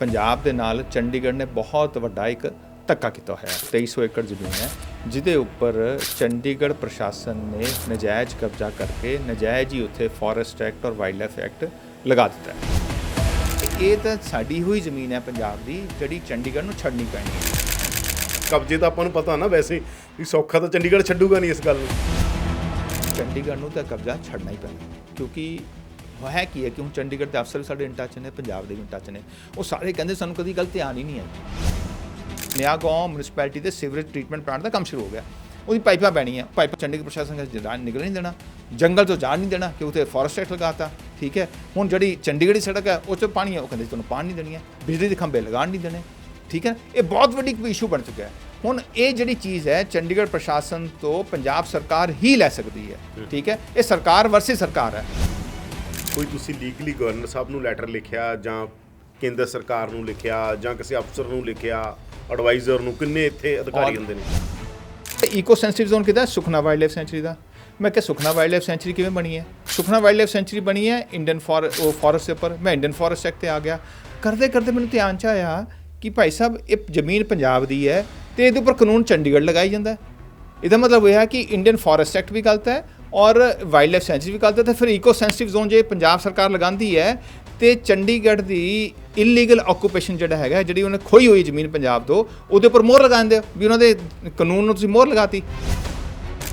ਪੰਜਾਬ ਦੇ ਨਾਲ ਚੰਡੀਗੜ੍ਹ ਨੇ ਬਹੁਤ ਵੱਡਾ ਇੱਕ ਧੱਕਾ ਕੀਤਾ ਹੋਇਆ ਹੈ। 2300 ਏਕੜ ਜ਼ਮੀਨ ਹੈ ਜਿਹਦੇ ਉੱਪਰ ਚੰਡੀਗੜ੍ਹ ਪ੍ਰਸ਼ਾਸਨ ਨੇ ਨਜਾਇਜ਼ ਕਬਜ਼ਾ ਕਰਕੇ ਨਜਾਇਜ਼ ਹੀ ਉੱਥੇ ਫੋਰੈਸਟ ਐਕਟ ਔਰ ਵਾਈਲਡਲਾਈਫ ਐਕਟ ਲਗਾ ਦਿੱਤਾ ਹੈ। ਤੇ ਇਹ ਤਾਂ ਸਾਡੀ ਹੋਈ ਜ਼ਮੀਨ ਹੈ ਪੰਜਾਬ ਦੀ ਜਿਹੜੀ ਚੰਡੀਗੜ੍ਹ ਨੂੰ ਛੱਡਣੀ ਪੈਣੀ ਹੈ। ਕਬਜ਼ੇ ਦਾ ਆਪਾਂ ਨੂੰ ਪਤਾ ਨਾ ਵੈਸੇ ਵੀ ਸੌਖਾ ਤਾਂ ਚੰਡੀਗੜ੍ਹ ਛੱਡੂਗਾ ਨਹੀਂ ਇਸ ਗੱਲ ਨੂੰ। ਚੰਡੀਗੜ੍ਹ ਨੂੰ ਤਾਂ ਕਬਜ਼ਾ ਛੱਡਣਾ ਹੀ ਪੈਣਾ ਕਿਉਂਕਿ ਹੈ ਕੀ ਹੈ ਕਿ ਹੁਣ ਚੰਡੀਗੜ੍ਹ ਦੇ ਅਫਸਰ ਸਾਡੇ ਇਨ ਟੱਚ ਨੇ ਪੰਜਾਬ ਦੇ ਵੀ ਇਨ ਟੱਚ ਨੇ। ਉਹ ਸਾਰੇ ਕਹਿੰਦੇ ਸਾਨੂੰ ਕਦੀ ਗੱਲ ਧਿਆਨ ਹੀ ਨਹੀਂ ਆਈ। ਨਿਆ ਗਾਂਵ ਮਿਊਨਿਸਪੈਲਿਟੀ ਦੇ ਸੀਵਰੇਜ ਟ੍ਰੀਟਮੈਂਟ ਪਲਾਂਟ ਦਾ ਕੰਮ ਸ਼ੁਰੂ ਹੋ ਗਿਆ। ਉਹਦੀ ਪਾਈਪਾਂ ਪੈਣੀਆਂ ਪਾਈਪ ਚੰਡੀਗੜ੍ਹ ਪ੍ਰਸ਼ਾਸਨ ਨੇ ਜਾਣ ਨਿਕਲ ਨਹੀਂ ਦੇਣਾ ਜੰਗਲ ਤੋਂ ਜਾਣ ਨਹੀਂ ਦੇਣਾ ਕਿ ਉੱਥੇ ਫੋਰੈਸਟ ਐਕਟ ਲਗਾਤਾ ਠੀਕ ਹੈ? ਹੁਣ ਜਿਹੜੀ ਚੰਡੀਗੜ੍ਹ ਦੀ ਸੜਕ ਹੈ ਉਹ 'ਚ ਪਾਣੀ ਹੈ ਉਹ ਕਹਿੰਦੇ ਤੁਹਾਨੂੰ ਪਾਣੀ ਨਹੀਂ ਦੇਣੀ ਹੈ ਬਿਜਲੀ ਦੇ ਖੰਭੇ ਲਗਾਉਣ ਨਹੀਂ ਦੇਣੇ ਠੀਕ ਹੈ? ਇਹ ਬਹੁਤ ਵੱਡੀ ਇਸ਼ੂ ਬਣ ਚੁੱਕਿਆ ਹੈ। ਹੁਣ ਇਹ ਜਿਹੜੀ ਚੀਜ਼ ਹੈ ਚੰਡੀਗੜ੍ਹ ਪ੍ਰਸ਼ਾਸਨ ਤੋਂ ਪੰਜਾਬ ਸਰਕਾਰ ਹੀ ਲੈ ਸਕਦੀ ਹੈ ਠੀਕ ਹੈ? ਇਹ ਸਰਕਾਰ ਵਰਸੇ ਸਰਕਾਰ ਹੈ। ਕੋਈ ਤੁਸੀਂ ਲੀਗਲੀ ਗਵਰਨਰ ਸਾਹਿਬ ਨੂੰ ਲੈਟਰ ਲਿਖਿਆ ਜਾਂ ਕੇਂਦਰ ਸਰਕਾਰ ਨੂੰ ਲਿਖਿਆ ਜਾਂ ਕਿਸੇ ਅਫਸਰ ਨੂੰ ਲਿਖਿਆ ਐਡਵਾਈਜ਼ਰ ਨੂੰ ਕਿੰਨੇ ਇੱਥੇ ਅਧਿਕਾਰੀ ਹੁੰਦੇ ਨੇ? ਇਕੋ ਸੈਂਸਿਟਿਵ ਜ਼ੋਨ ਕਿਹਦਾ? ਹੈ? ਸੁਖਨਾ ਵਾਈਲਡਲਾਈਫ ਸੈਂਚੁਰੀ ਦਾ। ਮੈਂ ਕਿਹਾ ਸੁਖਨਾ ਵਾਈਲਡਲਾਈਫ ਸੈਂਚੁਰੀ ਕਿਵੇਂ ਬਣੀ ਹੈ? ਸੁਖਨਾ ਵਾਈਲਡਲਾਈਫ ਸੈਂਚੁਰੀ ਬਣੀ ਹੈ ਇੰਡੀਅਨ ਫੋਰ ਉਹ ਫੋਰੈਸਟ ਦੇ ਉੱਪਰ। ਮੈਂ ਇੰਡੀਅਨ ਫੋਰੈਸਟ ਐਕਟ ਤੇ ਆ ਗਿਆ। ਕਰਦੇ ਕਰਦੇ ਮੈਨੂੰ ਧਿਆਨ ਚ ਆਇਆ ਕਿ ਭਾਈ ਸਾਹਿਬ ਇਹ ਜ਼ਮੀਨ ਪੰਜਾਬ ਦੀ ਹੈ ਤੇ ਇਹਦੇ ਉੱਪਰ ਕਾਨੂੰਨ ਚੰਡੀਗੜ੍ਹ ਲਗਾਈ ਜਾਂਦਾ ਇਹਦਾ ਮਤਲਬ ਇਹ ਹੈ ਕਿ ਇੰਡੀਅਨ ਫੋਰੈਸਟ ਐਕਟ ਵੀ ਗਲਤ ਹੈ ਔਰ ਵਾਈਲਡਲਾਈਫ ਸੈਂਚੁਰੀ ਵੀ ਹੈ ਤੇ ਫਿਰ ਇਕੋ ਸੈਂਸਿਟਿਵ ਜ਼ੋਨ ਜੇ ਪੰਜਾਬ ਸਰਕਾਰ ਲਗਾਉਂਦੀ ਹੈ ਤੇ ਚੰਡੀਗੜ੍ਹ ਦੀ ਇਲੀਗਲ ਆਕੂਪੇਸ਼ਨ ਜਿਹੜਾ ਹੈਗਾ ਜਿਹੜੀ ਉਹਨੇ ਖੋਈ ਹੋਈ ਜ਼ਮੀਨ ਪੰਜਾਬ ਤੋਂ ਉਹਦੇ ਉੱਪਰ ਮੋਹਰ ਲਗਾਉਂਦੇ ਹੋ ਵੀ ਉਹਨਾਂ ਦੇ ਕਾਨੂੰਨ ਨੂੰ ਤੁਸੀਂ ਮੋਹਰ ਲਗਾਤੀ।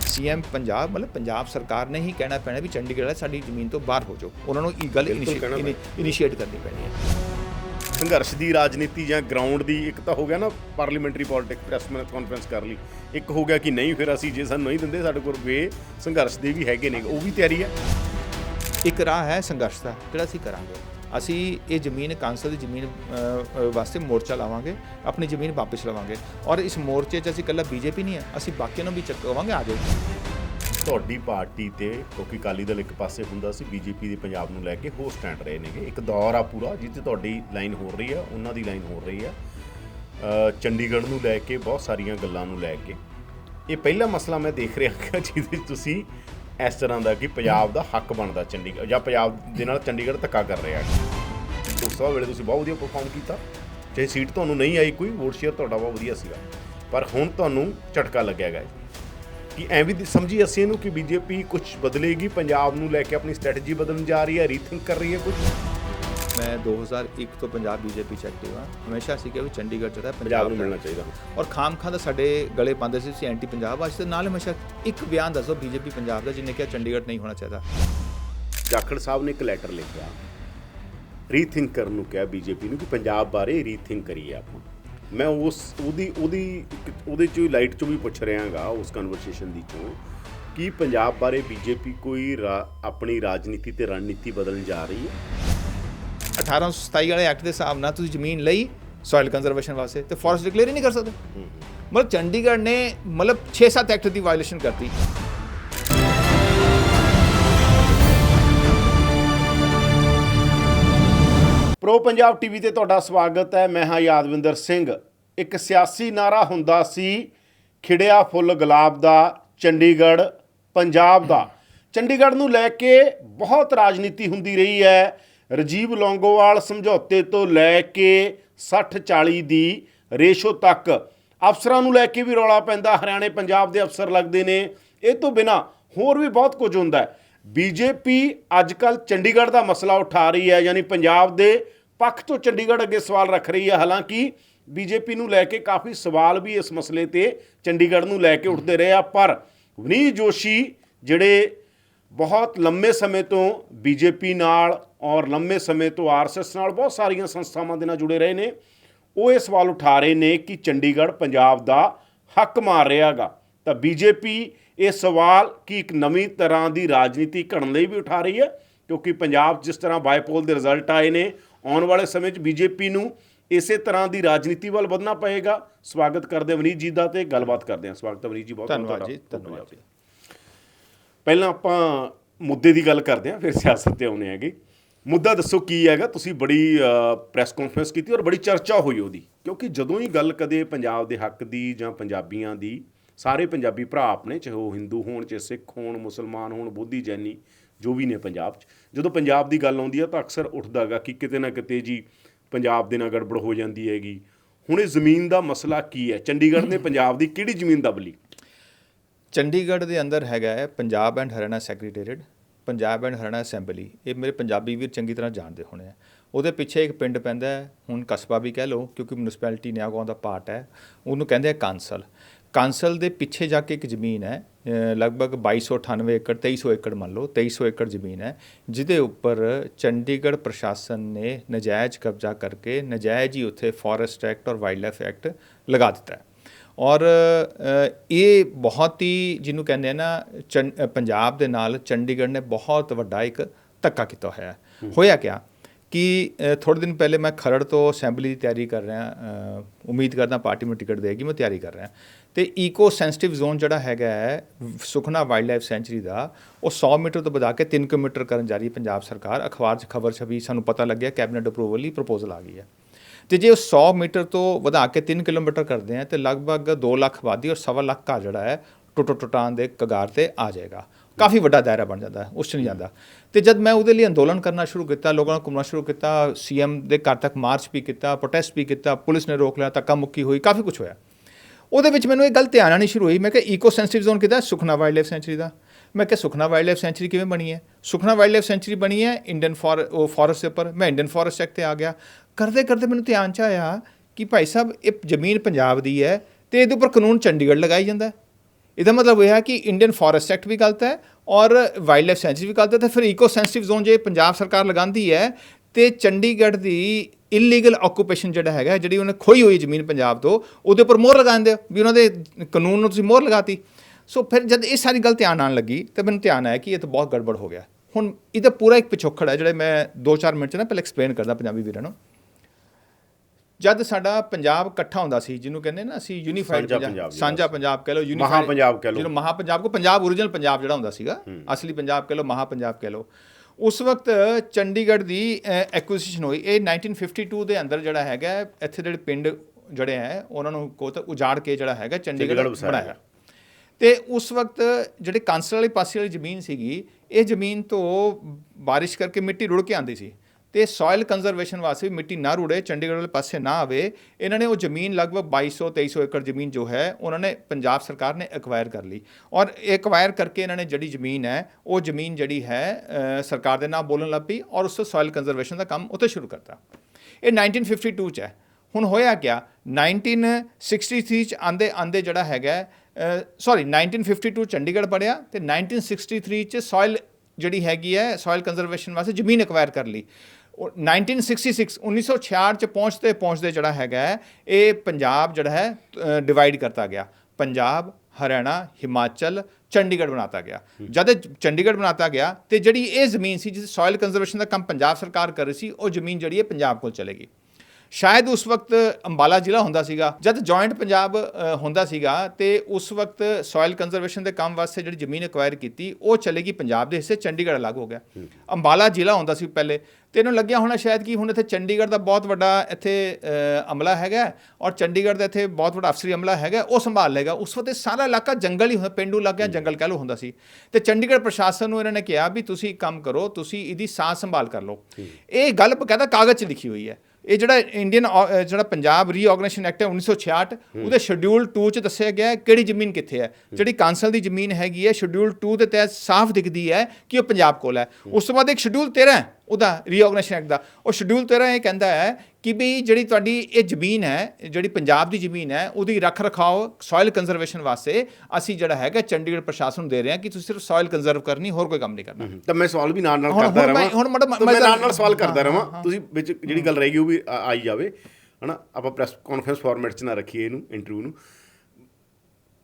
ਸੀਐਮ ਪੰਜਾਬ ਮਤਲਬ ਪੰਜਾਬ ਸਰਕਾਰ ਨੇ ਹੀ ਕਹਿਣਾ ਪੈਣਾ ਵੀ ਚੰਡੀਗੜ੍ਹ ਸਾਡੀ ਜ਼ਮੀਨ ਤੋਂ ਬਾਹਰ ਹੋ ਜਾਓ। ਉਹਨਾਂ ਨੂੰ ਇਹ ਗੱਲ ਇਨੀਸ਼ੀਏਟ ਕਰਨੀ ਪੈਣੀ ਹੈ। ਸੰਘਰਸ਼ ਦੀ ਰਾਜਨੀਤੀ ਜਾਂ ਗਰਾਊਂਡ ਦੀ ਇੱਕ ਤਾਂ ਹੋ ਗਿਆ ਨਾ ਪਾਰਲੀਮੈਂਟਰੀ ਪੋਲਿਟਿਕਸ ਪ੍ਰੈਸ ਕਾਨਫਰੰਸ ਕਰ ਲਈ। ਇੱਕ ਹੋ ਗਿਆ ਕਿ ਨਹੀਂ, ਫਿਰ ਅਸੀਂ ਜੇ ਸਾਨੂੰ ਨਹੀਂ ਦਿੰਦੇ ਸਾਡੇ ਕੋਲ ਵੇ, ਸੰਘਰਸ਼ ਦੇ ਵੀ ਹੈਗੇ ਨੇ, ਉਹ ਵੀ ਤਿਆਰੀ ਹੈ। ਇੱਕ ਰਾਹ ਹੈ ਸੰਘਰਸ਼ ਦਾ ਜਿਹੜਾ ਅਸੀਂ ਕਰਾਂਗੇ? ਅਸੀਂ ਇਹ ਜ਼ਮੀਨ ਕਾਂਸਲ ਦੀ ਜ਼ਮੀਨ ਵਾਸਤੇ ਮੋਰਚਾ ਲਾਵਾਂਗੇ, ਆਪਣੀ ਜ਼ਮੀਨ ਵਾਪਸ ਲਵਾਂਗੇ। ਔਰ ਇਸ ਮੋਰਚੇ 'ਚ ਅਸੀਂ ਇਕੱਲਾ ਬੀਜੇਪੀ ਨਹੀਂ ਹੈ, ਅਸੀਂ ਬਾਕੀਆਂ ਨੂੰ ਵੀ ਚੱਕਵਾਂਗੇ, ਆ ਜਾਓ। ਤੁਹਾਡੀ ਪਾਰਟੀ ਤੇ, ਕਿਉਂਕਿ ਅਕਾਲੀ ਦਲ ਇੱਕ ਪਾਸੇ ਹੁੰਦਾ ਸੀ, ਬੀਜੇਪੀ ਦੇ ਪੰਜਾਬ ਨੂੰ ਲੈ ਕੇ ਹੋਰ ਸਟੈਂਡ ਰਹੇ ਨੇਗੇ। ਇੱਕ ਦੌਰ ਆ ਪੂਰਾ ਜਿੱਥੇ ਤੁਹਾਡੀ ਲਾਈਨ ਹੋ ਰਹੀ ਆ, ਉਹਨਾਂ ਦੀ ਲਾਈਨ ਹੋ ਰਹੀ ਆ। ਚੰਡੀਗੜ੍ਹ ਨੂੰ ਲੈ ਕੇ, ਬਹੁਤ ਸਾਰੀਆਂ ਗੱਲਾਂ ਨੂੰ ਲੈ ਕੇ। ਇਹ ਪਹਿਲਾ ਮਸਲਾ ਮੈਂ ਦੇਖ ਰਿਹਾ ਕਿ ਜਿਹਦੇ 'ਚ ਤੁਸੀਂ ਇਸ ਤਰ੍ਹਾਂ ਦਾ ਕਿ ਪੰਜਾਬ ਦਾ ਹੱਕ ਬਣਦਾ ਚੰਡੀਗੜ੍ਹ, ਜਾਂ ਪੰਜਾਬ ਦੇ ਨਾਲ ਚੰਡੀਗੜ੍ਹ ਧੱਕਾ ਕਰ ਰਿਹਾ ਹੈ। ਉਸ ਵੇਲੇ ਤੁਸੀਂ ਬਹੁਤ ਵਧੀਆ ਪਰਫਾਰਮ ਕੀਤਾ। ਚਾਹੇ ਸੀਟ ਤੁਹਾਨੂੰ ਨਹੀਂ ਆਈ ਕੋਈ ਵੋਟ ਸ਼ੇਅਰ ਤੁਹਾਡਾ ਬਹੁਤ ਵਧੀਆ ਸੀਗਾ। ਪਰ ਹੁਣ ਤੁਹਾਨੂੰ ਝਟਕਾ ਲੱਗਿਆ ਲੱਗਿਆਗਾ ਕਿ ਐਵੇਂ ਦੀ ਸਮਝੀ ਅਸੀਂ ਇਹਨੂੰ ਕਿ ਬੀਜੇਪੀ ਕੁਝ ਬਦਲੇਗੀ ਪੰਜਾਬ ਨੂੰ ਲੈ ਕੇ ਆਪਣੀ ਸਟ੍ਰੈਟਜੀ ਬਦਲਣ ਜਾ ਰਹੀ ਹੈ ਰੀਥਿੰਕ ਕਰ ਰਹੀ ਹੈ ਕੁਝ ਮੈਂ 2001 ਤੋਂ ਪੰਜਾਬ ਬੀਜੇਪੀ ਚ ਐਕਟਿਵ ਹਾਂ। ਹਮੇਸ਼ਾ ਅਸੀਂ ਕਿਹਾ ਵੀ ਚੰਡੀਗੜ੍ਹ ਜਿਹੜਾ ਹੈ ਪੰਜਾਬ ਨੂੰ। ਮਿਲਣਾ ਚਾਹੀਦਾ। ਔਰ ਖਾਮਖਾਂ ਦਾ ਸਾਡੇ ਗਲੇ ਪਾਉਂਦੇ ਸੀ ਅਸੀਂ ਐਂਟੀ ਪੰਜਾਬ ਅੱਜ ਤੇ ਨਾਲ ਹਮੇਸ਼ਾ ਇੱਕ ਬਿਆਨ ਦੱਸੋ ਬੀਜੇਪੀ ਪੰਜਾਬ ਦਾ ਜਿਹਨੇ ਕਿਹਾ ਚੰਡੀਗੜ੍ਹ ਨਹੀਂ ਹੋਣਾ ਚਾਹੀਦਾ। ਜਾਖੜ ਸਾਹਿਬ ਨੇ ਇੱਕ ਲੈਟਰ ਲਿਖਿਆ। ਰੀਥਿੰਕ ਕਰਨ ਨੂੰ ਕਿਹਾ ਬੀਜੇਪੀ ਨੂੰ ਕਿ ਪੰਜਾਬ ਬਾਰੇ ਰੀਥਿੰਕ ਕਰੀਏ ਆਪਾਂ। ਮੈਂ ਉਸ ਉਹਦੀ ਉਹਦੀ ਉਹਦੇ ਚੋਂ ਲਾਈਟ ਚੋਂ ਵੀ ਪੁੱਛ ਰਿਹਾਗਾ ਉਸ ਕਨਵਰਸੇਸ਼ਨ ਦੀ ਚੋਂ ਕਿ ਪੰਜਾਬ ਬਾਰੇ ਬੀਜੇਪੀ ਕੋਈ ਆਪਣੀ ਰਾਜਨੀਤੀ ਤੇ ਰਣਨੀਤੀ ਬਦਲਣ ਜਾ ਰਹੀ ਹੈ? 1827 ਵਾਲੇ ਐਕਟ ਦੇ ਹਿਸਾਬ ਨਾਲ ਤੁਸੀਂ ਜ਼ਮੀਨ ਲਈ ਸੋਇਲ ਕੰਜ਼ਰਵੇਸ਼ਨ ਵਾਸਤੇ ਤੇ ਫੋਰੈਸਟ ਡਿਕਲੇਅਰ ਹੀ ਨਹੀਂ ਕਰ ਸਕਦੇ। ਮਤਲਬ ਚੰਡੀਗੜ੍ਹ ਨੇ ਮਤਲਬ 6-7 ਐਕਟ ਦੀ ਵਾਇਓਲੇਸ਼ਨ ਕਰਤੀ। ਪ੍ਰੋ ਪੰਜਾਬ ਟੀਵੀ ਤੇ ਤੁਹਾਡਾ ਸਵਾਗਤ ਹੈ। ਮੈਂ ਹਾਂ ਯਾਦਵਿੰਦਰ ਸਿੰਘ। ਇੱਕ ਸਿਆਸੀ ਨਾਰਾ ਹੁੰਦਾ ਸੀ, ਖਿੜਿਆ ਫੁੱਲ ਗੁਲਾਬ ਦਾ, ਚੰਡੀਗੜ੍ਹ ਪੰਜਾਬ ਦਾ। ਚੰਡੀਗੜ੍ਹ ਨੂੰ ਲੈ ਕੇ ਬਹੁਤ ਰਾਜਨੀਤੀ ਹੁੰਦੀ ਰਹੀ ਹੈ। ਰਜੀਵ ਲੌਂਗੋਵਾਲ ਸਮਝੌਤੇ ਤੋਂ ਲੈ ਕੇ 60 40 ਦੀ ਰੇਸ਼ੋ ਤੱਕ। ਅਫਸਰਾਂ ਨੂੰ ਲੈ ਕੇ ਵੀ ਰੌਲਾ ਪੈਂਦਾ, ਹਰਿਆਣੇ ਪੰਜਾਬ ਦੇ ਅਫਸਰ ਲੱਗਦੇ ਨੇ। ਇਹ ਤੋਂ ਬਿਨਾ ਹੋਰ ਵੀ ਬਹੁਤ ਕੁਝ ਹੁੰਦਾ ਹੈ। ਬੀਜੇਪੀ ਅੱਜ ਕੱਲ ਚੰਡੀਗੜ੍ਹ ਦਾ ਮਸਲਾ ਉਠਾ ਰਹੀ ਹੈ, ਯਾਨੀ ਪੰਜਾਬ ਦੇ ਪੱਖ ਤੋਂ ਚੰਡੀਗੜ੍ਹ ਅੱਗੇ ਸਵਾਲ ਰੱਖ ਰਹੀ ਹੈ ਹਾਲਾਂਕਿ ਬੀਜੇਪੀ ਨੂੰ ਲੈ ਕੇ ਕਾਫੀ ਸਵਾਲ ਵੀ ਇਸ ਮਸਲੇ ਤੇ ਚੰਡੀਗੜ੍ਹ ਨੂੰ ਲੈ ਕੇ ਉੱਠਦੇ ਰਹੇ ਆ, ਪਰ ਵਨੀਤ ਜੋਸ਼ੀ ਜਿਹੜੇ ਬਹੁਤ ਲੰਮੇ ਸਮੇਂ ਤੋਂ ਬੀਜੇਪੀ ਨਾਲ ਔਰ ਲੰਮੇ ਸਮੇਂ ਤੋਂ ਆਰਐਸਐਸ ਨਾਲ ਬਹੁਤ ਸਾਰੀਆਂ ਸੰਸਥਾਵਾਂ ਦੇ ਨਾਲ ਜੁੜੇ ਰਹੇ ਨੇ, ਉਹ ਇਹ ਸਵਾਲ ਉਠਾ ਰਹੇ ਨੇ ਕਿ ਚੰਡੀਗੜ੍ਹ ਪੰਜਾਬ ਦਾ ਹੱਕ ਮਾਰ ਰਿਹਾਗਾ ਤਾਂ ਬੀਜੇਪੀ ਇਹ ਸਵਾਲ ਕਿ ਇੱਕ ਨਵੀਂ ਤਰ੍ਹਾਂ ਦੀ ਰਾਜਨੀਤੀ ਘੜਨ ਲਈ ਵੀ ਉਠਾ ਰਹੀ ਹੈ, ਕਿਉਂਕਿ ਪੰਜਾਬ ਜਿਸ ਤਰ੍ਹਾਂ ਬਾਈਪੋਲ ਦੇ ਰਿਜ਼ਲਟ ਆਏ ਨੇ ਆਉਣ ਵਾਲੇ ਸਮੇਂ 'ਚ ਬੀਜੇਪੀ ਨੂੰ ਇਸੇ ਤਰ੍ਹਾਂ ਦੀ ਰਾਜਨੀਤੀ ਵੱਲ ਵਧਣਾ ਪਏਗਾ। ਸਵਾਗਤ ਕਰਦੇ ਹਾਂ ਵਨੀਤ ਜੀ ਦਾ ਤੇ ਗੱਲਬਾਤ ਕਰਦੇ ਹਾਂ। ਸਵਾਗਤ ਹੈ ਵਨੀਤ ਜੀ ਬਹੁਤ ਧੰਨਵਾਦ। ਜੀ ਧੰਨਵਾਦ ਪਹਿਲਾਂ ਆਪਾਂ ਮੁੱਦੇ ਦੀ ਗੱਲ ਕਰਦੇ ਹਾਂ ਫਿਰ ਸਿਆਸਤ ਤੇ ਆਉਨੇ ਹੈਗੇ। ਮੁੱਦਾ ਦੱਸੋ ਕੀ ਹੈਗਾ? ਤੁਸੀਂ ਬੜੀ ਪ੍ਰੈਸ ਕਾਨਫਰੰਸ ਕੀਤੀ ਔਰ ਬੜੀ ਚਰਚਾ ਹੋਈ ਉਹਦੀ। ਕਿਉਂਕਿ ਜਦੋਂ ਹੀ ਗੱਲ ਕਦੇ ਪੰਜਾਬ ਦੇ ਹੱਕ ਦੀ ਜਾਂ ਪੰਜਾਬੀਆਂ ਦੀ ਸਾਰੇ ਪੰਜਾਬੀ ਭਰਾ ਆਪਣੇ ਚਾਹੇ ਉਹ ਹਿੰਦੂ ਹੋਣ ਚਾਹੇ ਸਿੱਖ ਹੋਣ ਮੁਸਲਮਾਨ ਹੋਣ ਬੋਧੀ ਜੈਨੀ ਜੋ ਵੀ ਨੇ ਪੰਜਾਬ 'ਚ। ਜਦੋਂ ਪੰਜਾਬ ਦੀ ਗੱਲ ਆਉਂਦੀ ਹੈ ਤਾਂ ਅਕਸਰ ਉੱਠਦਾਗਾ ਕਿ ਕਿਤੇ ਨਾ ਕਿਤੇ ਜੀ ਪੰਜਾਬ ਦੇ ਨਾਲ ਗੜਬੜ ਹੋ ਜਾਂਦੀ ਹੈਗੀ। ਹੁਣ ਇਹ ਜ਼ਮੀਨ ਦਾ ਮਸਲਾ ਕੀ ਹੈ? ਚੰਡੀਗੜ੍ਹ ਨੇ ਪੰਜਾਬ ਦੀ ਕਿਹੜੀ ਜ਼ਮੀਨ ਦਬ ਲਈ? ਚੰਡੀਗੜ੍ਹ ਦੇ ਅੰਦਰ ਹੈਗਾ ਹੈ Punjab and Haryana secretariat Punjab and Haryana assembly. ਇਹ ਮੇਰੇ ਪੰਜਾਬੀ ਵੀਰ ਚੰਗੀ ਤਰ੍ਹਾਂ ਜਾਣਦੇ ਹੋਣੇ ਆ। ਉਹਦੇ ਪਿੱਛੇ ਇੱਕ ਪਿੰਡ ਪੈਂਦਾ ਹੈ, ਹੁਣ ਕਸਬਾ ਵੀ ਕਹਿ ਲਓ, ਕਿਉਂਕਿ ਮਿਊਨਿਸਪੈਲਿਟੀ ਨਿਆਗਾਉਂ ਦਾ ਪਾਰਟ ਹੈ। ਉਹਨੂੰ ਕਹਿੰਦੇ ਆ ਕਾਂਸਲ। ਕਾਂਸਲ ਦੇ ਪਿੱਛੇ ਜਾ ਕੇ ਇੱਕ ਜ਼ਮੀਨ ਹੈ ਲਗਭਗ 2298 ਏਕੜ 2300 ਏਕੜ ਮੰਨ ਲਓ 2300 ਏਕੜ ਜ਼ਮੀਨ ਹੈ ਜਿਹਦੇ ਉੱਪਰ ਚੰਡੀਗੜ੍ਹ ਪ੍ਰਸ਼ਾਸਨ ਨੇ ਨਜਾਇਜ਼ ਕਬਜ਼ਾ ਕਰਕੇ ਨਜਾਇਜ਼ ਹੀ ਉੱਥੇ ਫੋਰੈਸਟ ਐਕਟ ਔਰ ਵਾਈਲਡਲਾਈਫ ਐਕਟ ਲਗਾ ਦਿੱਤਾ ਹੈ। ਔਰ ਇਹ ਬਹੁਤ ਹੀ ਜਿਹਨੂੰ ਕਹਿੰਦੇ ਆ ਨਾ ਪੰਜਾਬ ਦੇ ਨਾਲ ਚੰਡੀਗੜ੍ਹ ਨੇ ਬਹੁਤ ਵੱਡਾ ਇੱਕ ਧੱਕਾ ਕੀਤਾ ਹੋਇਆ ਹੈ। ਹੋਇਆ ਕਿਆ? ਕਿ ਅ, ਥੋੜ੍ਹੇ ਦਿਨ ਪਹਿਲੇ ਮੈਂ ਖਰੜ ਤੋਂ ਅਸੈਂਬਲੀ ਦੀ ਤਿਆਰੀ ਕਰ ਰਿਹਾ ਉਮੀਦ ਕਰਦਾ ਪਾਰਟੀ ਮੈਨੂੰ ਟਿਕਟ ਦੇਗੀ ਮੈਂ ਤਿਆਰੀ ਕਰ ਰਿਹਾ। ਤੇ ਈਕੋ ਸੈਂਸਿਟਿਵ ਜ਼ੋਨ ਜਿਹੜਾ ਹੈਗਾ ਹੈ ਸੁਖਨਾ ਵਾਈਲਡ ਲਾਈਫ ਸੈਂਚੁਰੀ ਦਾ, ਉਹ 100 ਮੀਟਰ ਤੋਂ ਵਧਾ ਕੇ 3 ਕਿਲੋਮੀਟਰ ਕਰਨ ਜਾ ਰਹੀ ਹੈ ਪੰਜਾਬ ਸਰਕਾਰ। ਅਖਬਾਰ 'ਚ ਖਬਰ ਛਪੀ ਸਾਨੂੰ ਪਤਾ ਲੱਗਿਆ ਕੈਬਨਿਟ ਅਪਰੂਵਲ ਲਈ ਪ੍ਰਪੋਜ਼ਲ ਆ ਗਈ ਹੈ। ਤੇ ਜੇ ਉਹ 100 ਮੀਟਰ ਤੋਂ ਵਧਾ ਕੇ 3 ਕਿਲੋਮੀਟਰ ਕਰਦੇ ਆ ਤੇ ਲਗਭਗ 2 ਲੱਖ ਆਬਾਦੀ ਔਰ ਸਵਾ ਲੱਖ ਘਰ ਜਿਹੜਾ ਹੈ ਟੁੱਟ ਟੁੱਟਾਂ ਦੇ ਕਗਾਰ ਤੇ ਆ ਜਾਏਗਾ। ਕਾਫੀ ਵੱਡਾ ਦਾਇਰਾ ਬਣ ਜਾਂਦਾ ਹੈ ਉਸ 'ਚ ਨਹੀਂ ਜਾਂਦਾ। ਤੇ ਜਦ ਮੈਂ ਉਹਦੇ ਲਈ ਅੰਦੋਲਨ ਕਰਨਾ ਸ਼ੁਰੂ ਕੀਤਾ, ਲੋਕਾਂ ਨੂੰ ਘੁੰਮਣਾ ਸ਼ੁਰੂ ਕੀਤਾ, ਸੀਐਮ ਦੇ ਘਰ ਤੱਕ ਮਾਰਚ ਵੀ ਕੀਤਾ ਪ੍ਰੋਟੈਸਟ ਵੀ ਕੀਤਾ, ਪੁਲਿਸ ਨੇ ਰੋਕ ਲਿਆ, ਧੱਕਾ ਮੁੱਕੀ ਹੋਈ, ਕਾਫੀ ਕੁਝ ਹੋਇਆ। ਉਹਦੇ ਵਿੱਚ ਮੈਨੂੰ ਇਹ ਗੱਲ ਧਿਆਨ ਆਣੀ ਸ਼ੁਰੂ ਹੋਈ। ਮੈਂ ਕਿਹਾ ਈਕੋ ਸੈਂਸਿਟਿਵ ਜ਼ੋਨ ਕਿਹਦਾ? ਸੁਖਨਾ ਵਾਈਲਡ ਲਾਈਫ ਸੈਂਚਰੀ ਦਾ। ਮੈਂ ਕਿਹਾ, ਸੁਖਨਾ ਵਾਈਲਡ ਲਾਈਫ ਸੈਂਚਰੀ ਕਿਵੇਂ ਬਣੀ ਹੈ? ਸੁਖਨਾ ਵਾਈਲਡ ਲਾਈਫ ਸੈਂਚਰੀ ਬਣੀ ਹੈ ਇੰਡੀਅਨ ਫॉर ਉਹ ਫੋਰੈਸਟ ਦੇ ਉੱਪਰ। ਮੈਂ ਇੰਡੀਅਨ ਫੋਰੈਸਟ ਐਕਟ ਤੇ ਆ ਗਿਆ। ਕਰਦੇ ਕਰਦੇ ਮੈਨੂੰ ਧਿਆਨ ਚ ਆਇਆ ਕਿ ਭਾਈ ਸਾਹਿਬ, ਇਹ ਜ਼ਮੀਨ ਪੰਜਾਬ ਦੀ ਹੈ ਤੇ ਇਹਦੇ ਉੱਪਰ ਕਾਨੂੰਨ ਚੰਡੀਗੜ੍ਹ ਲਗਾਈ ਜਾਂਦਾ ਇਹਦਾ ਮਤਲਬ ਇਹ ਹੈ ਕਿ ਇੰਡੀਅਨ ਫੋਰੈਸਟ ਐਕਟ ਵੀ ਗਲਤ ਹੈ ਔਰ ਵਾਈਲਡ ਲਾਈਫ ਸੈਂਚਰੀ ਵੀ ਗਲਤ ਹੈ। ਤੇ ਫਿਰ ਈਕੋ ਸੈਂਸਿਟਿਵ ਜ਼ੋਨ ਜੇ ਪੰਜਾਬ ਸਰਕਾਰ ਲਗਾਉਂਦੀ ਹੈ ਤੇ ਚੰਡੀਗੜ੍ਹ ਦੀ ਇਲੀਗਲ ਆਕੂਪੇਸ਼ਨ ਜਿਹੜਾ ਹੈਗਾ ਜਿਹੜੀ ਉਹਨੇ ਖੋਈ ਹੋਈ ਜ਼ਮੀਨ ਪੰਜਾਬ ਤੋਂ ਉਹਦੇ ਉੱਪਰ ਮੋਹਰ ਲਗਾਉਂਦੇ ਹੋ ਵੀ ਉਹਨਾਂ ਦੇ ਕਾਨੂੰਨ ਨੂੰ ਤੁਸੀਂ ਮੋਹਰ ਲਗਾਤੀ। ਸੋ ਫਿਰ ਜਦ ਇਹ ਸਾਰੀ ਗੱਲ ਧਿਆਨ ਆਉਣ ਲੱਗੀ ਤੇ ਮੈਨੂੰ ਧਿਆਨ ਆਇਆ ਕਿ ਇਹ ਤਾਂ ਬਹੁਤ ਗੜਬੜ ਹੋ ਗਿਆ। ਹੁਣ ਇਹਦਾ ਪੂਰਾ ਇੱਕ ਪਿਛੋਕੜ ਹੈ ਜਿਹੜੇ ਮੈਂ 2-4 ਮਿੰਟ ਚ ਨਾ ਪਹਿਲਾਂ ਐਕਸਪਲੇਨ ਕਰਦਾ ਪੰਜਾਬੀ ਵੀਰਾਂ ਨੂੰ। ਜਦ ਸਾਡਾ ਪੰਜਾਬ ਇਕੱਠਾ ਹੁੰਦਾ ਸੀ ਜਿਹਨੂੰ ਕਹਿੰਦੇ ਨਾ ਅਸੀਂ ਯੂਨੀਫਾਈਡ ਪੰਜਾਬ ਸਾਂਝਾ ਪੰਜਾਬ ਕਹਿ ਲਓ unified- ਮਹਾਂ ਪੰਜਾਬ ਕਹਿ ਲਓ। ਜਿਹਨੂੰ ਮਹਾ ਪੰਜਾਬ ਕੋ ਪੰਜਾਬ ਓਰੀਜਨਲ ਪੰਜਾਬ ਜਿਹੜਾ ਹੁੰਦਾ ਸੀਗਾ ਅਸਲੀ ਪੰਜਾਬ ਕਹਿ ਲਓ ਮਹਾ ਪੰਜਾਬ ਕਹਿ ਲਓ। ਉਸ ਵਕਤ ਚੰਡੀਗੜ੍ਹ ਦੀ ਐਕੁਜੀਸ਼ਨ ਹੋਈ। ਇਹ 1952 ਦੇ ਅੰਦਰ ਜਿਹੜਾ ਹੈਗਾ ਇੱਥੇ ਜਿਹੜੇ ਪਿੰਡ ਜਿਹੜੇ ਹੈ ਉਹਨਾਂ ਨੂੰ ਕੋ ਤਾਂ ਉਜਾੜ ਕੇ ਜਿਹੜਾ ਹੈਗਾ ਚੰਡੀਗੜ੍ਹ ਬਣਾਇਆ। ਤੇ ਉਸ ਵਕਤ ਜਿਹੜੇ ਕਾਂਸਲ ਵਾਲੀ ਪਾਸੇ ਵਾਲੀ ਜ਼ਮੀਨ ਸੀਗੀ ਇਹ ਜ਼ਮੀਨ ਤੋਂ ਬਾਰਿਸ਼ ਕਰਕੇ ਮਿੱਟੀ ਰੁੜ ਕੇ ਆਂਦੀ ਸੀ। ਤੇ ਸੋਇਲ ਕੰਜ਼ਰਵੇਸ਼ਨ ਵਾਸਤੇ ਵੀ ਮਿੱਟੀ ਨਾ ਰੁੜੇ, ਚੰਡੀਗੜ੍ਹ ਵਾਲੇ ਪਾਸੇ ਨਾ ਆਵੇ। ਇਹਨਾਂ ਨੇ ਉਹ ਜ਼ਮੀਨ ਲਗਭਗ 2200 2300 ਏਕੜ ਜ਼ਮੀਨ ਜੋ ਹੈ, ਉਹਨਾਂ ਨੇ ਪੰਜਾਬ ਸਰਕਾਰ ਨੇ ਐਕਵਾਇਰ ਕਰ ਲਈ। ਔਰ ਐਕਵਾਇਰ ਕਰਕੇ ਇਹਨਾਂ ਨੇ ਜਿਹੜੀ ਜ਼ਮੀਨ ਹੈ, ਉਹ ਜ਼ਮੀਨ ਜਿਹੜੀ ਹੈ ਸਰਕਾਰ ਦੇ ਨਾਮ ਬੋਲਣ ਲੱਗ ਪਈ ਔਰ ਉਸ ਤੋਂ ਸੋਇਲ ਕੰਜ਼ਰਵੇਸ਼ਨ ਦਾ ਕੰਮ ਉੱਥੇ ਸ਼ੁਰੂ ਕਰਤਾ। ਇਹ 1952 ਚ ਹੈ। ਹੁਣ ਹੋਇਆ ਕਿਆ? 1963 ਚ ਆਂਦੇ ਆਂਦੇ ਜਿਹੜਾ ਹੈਗਾ ਸੌਰੀ 1952 ਚੰਡੀਗੜ੍ਹ ਪੜਿਆ ਤੇ 1963 ਚ ਸੋਇਲ ਜਿਹੜੀ ਹੈਗੀ ਹੈ ਸੋਇਲ ਕੰਜ਼ਰਵੇਸ਼ਨ ਵਾਸਤੇ ਜ਼ਮੀਨ ਐਕਵਾਇਰ ਕਰ ਲਈ। ਉਹ 1966 1966 ਚ ਪਹੁੰਚਦੇ ਪਹੁੰਚਦੇ ਜਿਹੜਾ ਹੈਗਾ ਹੈ, ਇਹ ਪੰਜਾਬ ਜਿਹੜਾ ਹੈ ਡਿਵਾਈਡ ਕਰਤਾ ਗਿਆ। ਪੰਜਾਬ ਹਰਿਆਣਾ ਹਿਮਾਚਲ ਚੰਡੀਗੜ੍ਹ ਬਣਾਤਾ ਗਿਆ। ਜਦ ਚੰਡੀਗੜ੍ਹ ਬਣਾਤਾ ਗਿਆ ਤੇ ਜਿਹੜੀ ਇਹ ਜ਼ਮੀਨ ਸੀ ਜਿਸ ਸੋਇਲ ਕੰਜ਼ਰਵੇਸ਼ਨ ਦਾ ਕੰਮ ਪੰਜਾਬ ਸਰਕਾਰ ਕਰ ਰਹੀ ਸੀ ਉਹ ਜ਼ਮੀਨ ਜਿਹੜੀ ਹੈ ਪੰਜਾਬ ਕੋਲ ਚਲੇਗੀ ਸ਼ਾਇਦ ਉਸ ਵਕਤ ਅੰਬਾਲਾ ਜ਼ਿਲ੍ਹਾ ਹੁੰਦਾ ਸੀਗਾ ਜਦ ਜੁਆਇੰਟ ਪੰਜਾਬ ਹੁੰਦਾ ਸੀਗਾ ਤੇ ਉਸ ਵਕਤ ਸੋਇਲ ਕੰਜ਼ਰਵੇਸ਼ਨ ਦੇ ਕੰਮ ਵਾਸਤੇ ਜਿਹੜੀ ਜ਼ਮੀਨ ਐਕਵਾਇਰ ਕੀਤੀ ਉਹ ਚਲੇਗੀ ਪੰਜਾਬ ਦੇ ਹਿੱਸੇ ਚੰਡੀਗੜ੍ਹ ਅਲੱਗ ਹੋ ਗਿਆ। ਅੰਬਾਲਾ ਜ਼ਿਲ੍ਹਾ ਹੁੰਦਾ ਸੀ ਪਹਿਲੇ ਤੇ ਇਹਨੂੰ ਲੱਗਿਆ ਹੋਣਾ ਸ਼ਾਇਦ ਕਿ ਹੁਣ ਇੱਥੇ ਚੰਡੀਗੜ੍ਹ ਦਾ ਬਹੁਤ ਵੱਡਾ ਇੱਥੇ ਅਮਲਾ ਹੈਗਾ ਔਰ ਚੰਡੀਗੜ੍ਹ ਦਾ ਇੱਥੇ ਬਹੁਤ ਵੱਡਾ ਅਫਸਰੀ ਅਮਲਾ ਹੈਗਾ ਉਹ ਸੰਭਾਲ ਲੇਗਾ ਉਸ ਵਕਤ ਸਾਰਾ ਇਲਾਕਾ ਜੰਗਲ ਹੀ ਹੁੰਦਾ ਪਿੰਡੂ ਇਲਾਕਾ ਜੰਗਲ ਕਹਿ ਲਓ ਹੁੰਦਾ ਸੀ। ਤੇ ਚੰਡੀਗੜ੍ਹ ਪ੍ਰਸ਼ਾਸਨ ਨੂੰ ਇਹਨਾਂ ਨੇ ਕਿਹਾ ਵੀ ਤੁਸੀਂ ਕੰਮ ਕਰੋ ਤੁਸੀਂ ਇਹਦੀ ਸਾਂਭ ਸੰਭਾਲ ਕਰ ਲਓ। ਇਹ ਗੱਲ ਬਕਾਇਦਾ ਕਾਗਜ਼ 'ਚ ਲਿਖੀ ਹੋਈ ਹੈ। ਇਹ ਜਿਹੜਾ ਇੰਡੀਅਨ ਜਿਹੜਾ ਪੰਜਾਬ ਰੀਆਰਗੇਨਾਈਜੇਸ਼ਨ ਐਕਟ ਹੈ 1966 ਉਹਦੇ ਸ਼ਡਿਊਲ 2 ਚ ਦੱਸਿਆ ਗਿਆ ਹੈ ਕਿਹੜੀ ਜ਼ਮੀਨ ਕਿੱਥੇ ਹੈ। ਜਿਹੜੀ ਕਾਂਸਲ ਦੀ ਜ਼ਮੀਨ ਹੈਗੀ ਹੈ ਸ਼ਡਿਊਲ 2 ਦੇ ਤਹਿਤ ਸਾਫ਼ ਦਿਖਦੀ ਹੈ ਕਿ ਉਹ ਪੰਜਾਬ ਕੋਲ ਹੈ। ਉਸ ਤੋਂ ਬਾਅਦ ਇੱਕ ਸ਼ਡਿਊਲ 13 ਹੈ। ਉਹਦਾ ਰੀਆਰਗੇਨਾਈਜੇਸ਼ਨ ਐਕਟ ਦਾ। ਉਹ ਸ਼ਡਿਊਲ 13 ਇਹ ਕਹਿੰਦਾ ਹੈ ਕਿ ਵੀ ਜਿਹੜੀ ਤੁਹਾਡੀ ਇਹ ਜ਼ਮੀਨ ਹੈ ਜਿਹੜੀ ਪੰਜਾਬ ਦੀ ਜ਼ਮੀਨ ਹੈ ਉਹਦੀ ਰੱਖ ਰਖਾਓ ਸੋਇਲ ਕੰਜ਼ਰਵੇਸ਼ਨ ਵਾਸਤੇ ਅਸੀਂ ਜਿਹੜਾ ਹੈਗਾ ਚੰਡੀਗੜ੍ਹ ਪ੍ਰਸ਼ਾਸਨ ਨੂੰ ਦੇ ਰਹੇ ਹਾਂ ਕਿ ਤੁਸੀਂ ਸਿਰਫ ਸੋਇਲ ਕੰਜ਼ਰਵ ਕਰਨੀ ਹੋਰ ਕੋਈ ਕੰਮ ਨਹੀਂ ਕਰਨਾ। ਤਾਂ ਮੈਂ ਸਵਾਲ ਵੀ ਨਾਲ ਨਾਲ ਕਰਦਾ ਰਵਾਂ। ਹੁਣ ਮੈਂ ਨਾਲ ਨਾਲ ਸਵਾਲ ਕਰਦਾ ਹਾਂ, ਰਵਾਂ ਤੁਸੀਂ ਵਿੱਚ ਜਿਹੜੀ ਗੱਲ ਰਹੇਗੀ ਉਹ ਵੀ ਆਈ ਜਾਵੇ ਹਨਾ? ਆਪਾਂ ਪ੍ਰੈਸ ਕਾਨਫਰੰਸ ਫਾਰਮੈਟ 'ਚ ਨਾ ਰੱਖੀਏ ਇਹਨੂੰ ਇੰਟਰਵਿਊ ਨੂੰ।